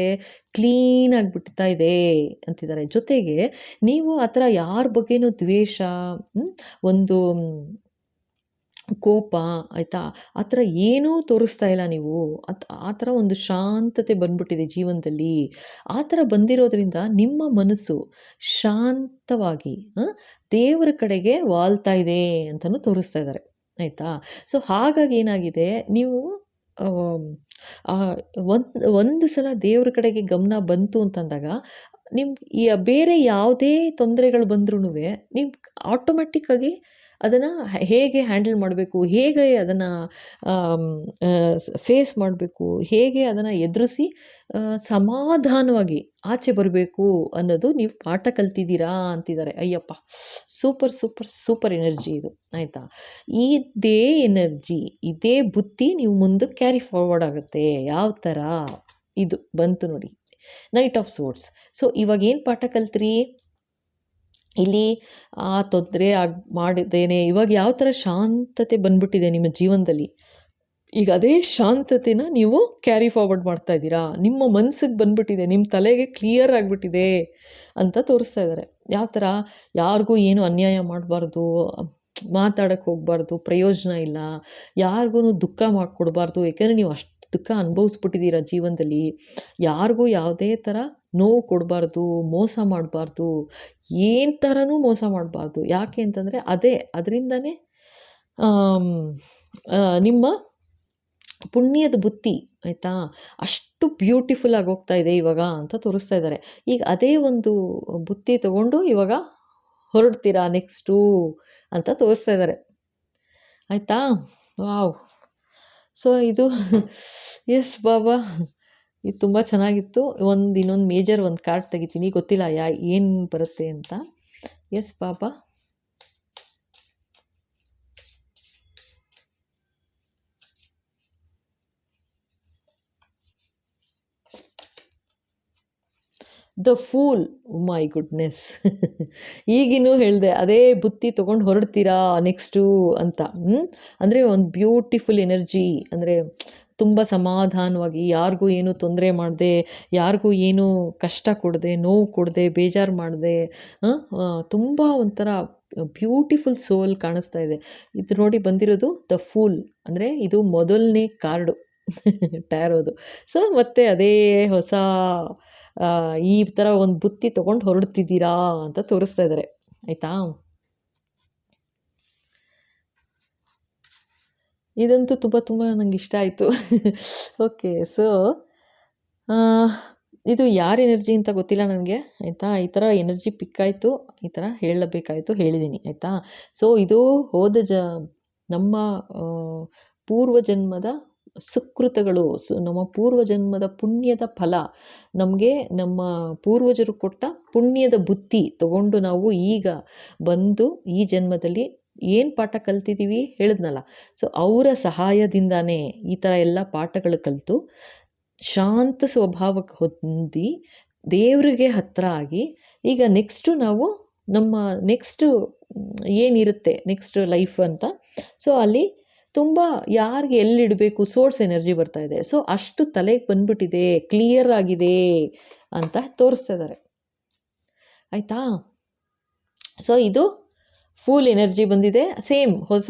ಕ್ಲೀನ್ ಆಗಿಬಿಡ್ತಾ ಇದೆ ಅಂತಿದ್ದಾರೆ. ಜೊತೆಗೆ ನೀವು ಆ ಥರ ಯಾರ ಬಗ್ಗೆನೂ ದ್ವೇಷ ಒಂದು ಕೋಪ ಆಯಿತಾ? ಆ ಥರ ಏನೂ ತೋರಿಸ್ತಾ ಇಲ್ಲ ನೀವು. ಅತ್ ಆ ಥರ ಒಂದು ಶಾಂತತೆ ಬಂದ್ಬಿಟ್ಟಿದೆ ಜೀವನದಲ್ಲಿ. ಆ ಥರ ಬಂದಿರೋದ್ರಿಂದ ನಿಮ್ಮ ಮನಸ್ಸು ಶಾಂತವಾಗಿ ದೇವರ ಕಡೆಗೆ ವಾಲ್ತಾ ಇದೆ ಅಂತಲೂ ತೋರಿಸ್ತಾ ಇದ್ದಾರೆ. ಆಯಿತಾ? ಸೊ, ಹಾಗಾಗಿ ಏನಾಗಿದೆ, ನೀವು ಒಂದು ಒಂದು ಸಲ ದೇವ್ರ ಕಡೆಗೆ ಗಮನ ಬಂತು ಅಂತಂದಾಗ ನಿಮ್ಮ ಬೇರೆ ಯಾವುದೇ ತೊಂದರೆಗಳು ಬಂದ್ರೂ ನೀವು ಆಟೋಮೆಟಿಕ್ಕಾಗಿ ಅದನ್ನು ಹೇಗೆ ಹ್ಯಾಂಡಲ್ ಮಾಡಬೇಕು, ಹೇಗೆ ಅದನ್ನು ಫೇಸ್ ಮಾಡಬೇಕು, ಹೇಗೆ ಅದನ್ನು ಎದುರಿಸಿ ಸಮಾಧಾನವಾಗಿ ಆಚೆ ಬರಬೇಕು ಅನ್ನೋದು ನೀವು ಪಾಠ ಕಲ್ತಿದ್ದೀರಾ ಅಂತಿದ್ದಾರೆ. Ayyappa, super super super energy ಇದು, ಆಯಿತಾ? ಇದೇ ಎನರ್ಜಿ, ಇದೇ ಬುತ್ತಿ ನೀವು ಮುಂದಕ್ಕೆ ಕ್ಯಾರಿ ಫಾರ್ವರ್ಡ್ ಆಗುತ್ತೆ. ಯಾವ ಥರ? ಇದು ಬಂತು ನೋಡಿ. ನೈಟ್ ಆಫ್ ಸೋರ್ಟ್ಸ್ ಸೊ, ಇವಾಗ ಏನು ಪಾಠ ಕಲ್ತ್ರಿ? ಇಲ್ಲಿ, ಆ ತೊಂದರೆ ಆಗಿ, ಮಾಡಿದ್ದೇನೆ. ಇವಾಗ ಯಾವ ಥರ ಶಾಂತತೆ ಬಂದ್ಬಿಟ್ಟಿದೆ ನಿಮ್ಮ ಜೀವನದಲ್ಲಿ? ಈಗ ಅದೇ ಶಾಂತತೆನ ನೀವು ಕ್ಯಾರಿ ಫಾರ್ವರ್ಡ್ ಮಾಡ್ತಾ ಇದ್ದೀರಾ? ನಿಮ್ಮ ಮನಸ್ಸಿಗೆ ಬಂದ್ಬಿಟ್ಟಿದೆ ನಿಮ್ಮ ತಲೆಗೆ ಕ್ಲಿಯರ್ ಆಗಿಬಿಟ್ಟಿದೆ ಅಂತ ತೋರಿಸ್ತಾ ಇದ್ದಾರೆ. ಯಾವ ಥರ ಯಾರಿಗೂ ಏನು ಅನ್ಯಾಯ ಮಾಡಬಾರ್ದು ಮಾತಾಡೋಕ್ಕೆ ಹೋಗಬಾರ್ದು, ಪ್ರಯೋಜನ ಇಲ್ಲ ಯಾರಿಗೂ ದುಃಖ ಮಾಡಿಕೊಡ್ಬಾರ್ದು. ಯಾಕೆಂದರೆ ನೀವು ಅಷ್ಟು ದುಃಖ ಅನುಭವಿಸ್ಬಿಟ್ಟಿದ್ದೀರಾ ಜೀವನದಲ್ಲಿ. ಯಾರಿಗೂ ಯಾವುದೇ ಥರ ನೋವು ಕೊಡಬಾರ್ದು, ಮೋಸ ಮಾಡಬಾರ್ದು, ಏನು ಥರನೂ ಮೋಸ ಮಾಡಬಾರ್ದು. ಯಾಕೆ ಅಂತಂದರೆ ಅದೇ, ಅದರಿಂದನೇ ನಿಮ್ಮ ಪುಣ್ಯದ ಬುತ್ತಿ, ಆಯಿತಾ? ಅಷ್ಟು ಬ್ಯೂಟಿಫುಲ್ ಆಗಿ ಹೋಗ್ತಾ ಇದೆ ಇವಾಗ ಅಂತ ತೋರಿಸ್ತಾ ಇದ್ದಾರೆ. ಈಗ ಅದೇ ಒಂದು ಬುತ್ತಿ ತಗೊಂಡು ಇವಾಗ ಹೊರಡ್ತೀರಾ ನೆಕ್ಸ್ಟು ಅಂತ ತೋರಿಸ್ತಾ ಇದ್ದಾರೆ. ಆಯಿತಾ? ವಾವ್. ಸೊ, ಇದು, [laughs] ಎಸ್ ಬಾಬಾ. ಇದು ತುಂಬ ಚೆನ್ನಾಗಿತ್ತು. ಒಂದು ಇನ್ನೊಂದು ಮೇಜರ್ ಒಂದು ಕಾರ್ಡ್ ತೆಗಿತೀನಿ. ಗೊತ್ತಿಲ್ಲ ಯಾ, ಏನು ಬರುತ್ತೆ ಅಂತ. ಎಸ್ ಪಾಪ ದ ಫೂಲ್ ಮೈ ಗುಡ್ನೆಸ್ ಈಗಿನೂ ಹೇಳಿದೆ, ಅದೇ ಬುತ್ತಿ ತೊಗೊಂಡು ಹೊರಡ್ತೀರಾ ನೆಕ್ಸ್ಟು ಅಂತ. ಅಂದರೆ ಒಂದು ಬ್ಯೂಟಿಫುಲ್ ಎನರ್ಜಿ ಅಂದರೆ ತುಂಬ ಸಮಾಧಾನವಾಗಿ, ಯಾರಿಗೂ ಏನೂ ತೊಂದರೆ ಮಾಡದೆ, ಯಾರಿಗೂ ಏನೂ ಕಷ್ಟ ಕೊಡದೆ, ನೋವು ಕೊಡದೆ, ಬೇಜಾರು ಮಾಡದೆ ತುಂಬ ಒಂಥರ ಬ್ಯೂಟಿಫುಲ್ ಸೋಲ್ ಕಾಣಿಸ್ತಾ ಇದೆ. ಇದು ನೋಡಿ ಬಂದಿರೋದು ದ ಫೂಲ್ ಅಂದರೆ ಇದು ಮೊದಲನೇ ಕಾರ್ಡು [laughs] ಟ್ಯಾರೋದು ಸೊ ಮತ್ತೆ ಅದೇ ಹೊಸ ಈ ಥರ ಒಂದು ಬುತ್ತಿ ತೊಗೊಂಡು ಹೊರಡ್ತಿದ್ದೀರಾ ಅಂತ ತೋರಿಸ್ತಾ ಇದ್ದಾರೆ ಆಯಿತಾ? ಇದಂತೂ ತುಂಬ ತುಂಬ ನನಗೆ ಇಷ್ಟ ಆಯಿತು ಓಕೆ [laughs] ಸೊ ಇದು ಯಾರ ಎನರ್ಜಿ ಅಂತ ಗೊತ್ತಿಲ್ಲ ನನಗೆ, ಆಯಿತಾ? ಈ ಥರ ಎನರ್ಜಿ ಪಿಕ್ ಆಯಿತು, ಈ ಥರ ಹೇಳಬೇಕಾಯಿತು ಹೇಳಿದ್ದೀನಿ ಆಯಿತಾ? ಸೊ ಇದು ಹೋದ ಜ, ನಮ್ಮ ಪೂರ್ವ ಪೂರ್ವಜನ್ಮದ ಸುಕೃತಗಳು ನಮ್ಮ ನಮ್ಮ ಪೂರ್ವಜನ್ಮದ ಪುಣ್ಯದ ಫಲ, ನಮಗೆ ನಮ್ಮ ಪೂರ್ವಜರು ಕೊಟ್ಟ ಪುಣ್ಯದ ಬುತ್ತಿ ತಗೊಂಡು ನಾವು ಈಗ ಬಂದು ಈ ಜನ್ಮದಲ್ಲಿ ಏನು ಪಾಠ ಕಲ್ತಿದ್ದೀವಿ ಹೇಳಿದ್ನಲ್ಲ. ಸೊ ಅವರ ಸಹಾಯದಿಂದನೇ ಈ ಥರ ಎಲ್ಲ ಪಾಠಗಳು ಕಲಿತು ಶಾಂತ ಸ್ವಭಾವಕ್ಕೆ ಹೊಂದಿ ದೇವರಿಗೆ ಹತ್ತಿರ ಆಗಿ ಈಗ ನೆಕ್ಸ್ಟು ನಾವು ನಮ್ಮ ನೆಕ್ಸ್ಟು ಏನಿರುತ್ತೆ ನೆಕ್ಸ್ಟ್ ಲೈಫ್ ಅಂತ. ಸೊ ಅಲ್ಲಿ ತುಂಬ ಯಾರಿಗೆ ಎಲ್ಲಿಡಬೇಕು ಸೋರ್ಸ್ ಎನರ್ಜಿ ಬರ್ತಾ ಇದೆ. ಸೊ ಅಷ್ಟು ತಲೆಗೆ ಬಂದ್ಬಿಟ್ಟಿದೆ ಕ್ಲಿಯರ್ ಆಗಿದೆ ಅಂತ ತೋರಿಸ್ತಾ ಇದ್ದಾರೆ ಆಯಿತಾ? ಸೊ ಇದು ಫುಲ್ ಎನರ್ಜಿ ಬಂದಿದೆ. ಸೇಮ್ ಹೊಸ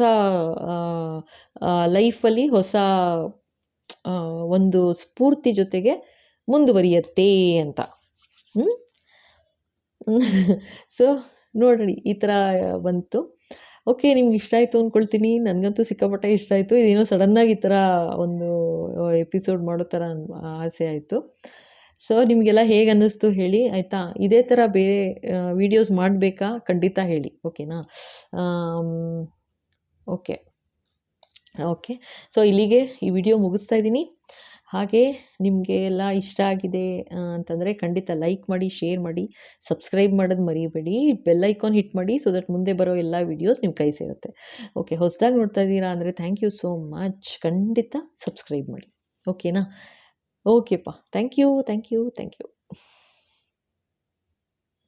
ಲೈಫಲ್ಲಿ ಹೊಸ ಒಂದು ಸ್ಫೂರ್ತಿ ಜೊತೆಗೆ ಮುಂದುವರಿಯತ್ತೆ ಅಂತ. ಸೊ [laughs] ನೋಡ್ರಿ ಈ ಥರ ಬಂತು. ಓಕೆ ನಿಮ್ಗೆ ಇಷ್ಟ ಆಯಿತು ಅಂದ್ಕೊಳ್ತೀನಿ ನನಗಂತೂ ಸಿಕ್ಕಾಪಟ್ಟೆ ಇಷ್ಟ ಆಯಿತು. ಇದೇನೋ ಸಡನ್ನಾಗಿ ಈ ಥರ ಒಂದು ಎಪಿಸೋಡ್ ಮಾಡೋ ಥರ ಆಸೆ ಆಯಿತು. ಸೊ ನಿಮಗೆಲ್ಲ ಹೇಗೆ ಅನ್ನಿಸ್ತು ಹೇಳಿ, ಆಯಿತಾ? ಇದೇ ಥರ ಬೇರೆ ವೀಡಿಯೋಸ್ ಮಾಡಬೇಕಾ? ಖಂಡಿತ ಹೇಳಿ ಓಕೆನಾ ಓಕೆ ಓಕೆ ಸೊ ಇಲ್ಲಿಗೆ ಈ ವಿಡಿಯೋ ಮುಗಿಸ್ತಾ ಇದ್ದೀನಿ. ಹಾಗೆ ನಿಮಗೆ ಎಲ್ಲ ಇಷ್ಟ ಆಗಿದೆ ಅಂತಂದರೆ ಖಂಡಿತ ಲೈಕ್ ಮಾಡಿ ಶೇರ್ ಮಾಡಿ ಸಬ್ಸ್ಕ್ರೈಬ್ ಮಾಡೋದು ಮರಿಬೇಡಿ. ಬೆಲ್ ಐಕಾನ್ ಹಿಟ್ ಮಾಡಿ ಸೊ ದಟ್ ಮುಂದೆ ಬರೋ ಎಲ್ಲ ವೀಡಿಯೋಸ್ ನಿಮ್ಮ ಕೈ ಸೇರುತ್ತೆ. ಓಕೆ ಹೊಸದಾಗಿ ನೋಡ್ತಾ ಇದ್ದೀರಾ ಅಂದರೆ ಥ್ಯಾಂಕ್ ಯು ಸೋ ಮಚ್ ಖಂಡಿತ ಸಬ್ಸ್ಕ್ರೈಬ್ ಮಾಡಿ ಓಕೆನಾ ಓಕೆಪ್ಪ thank you thank you thank you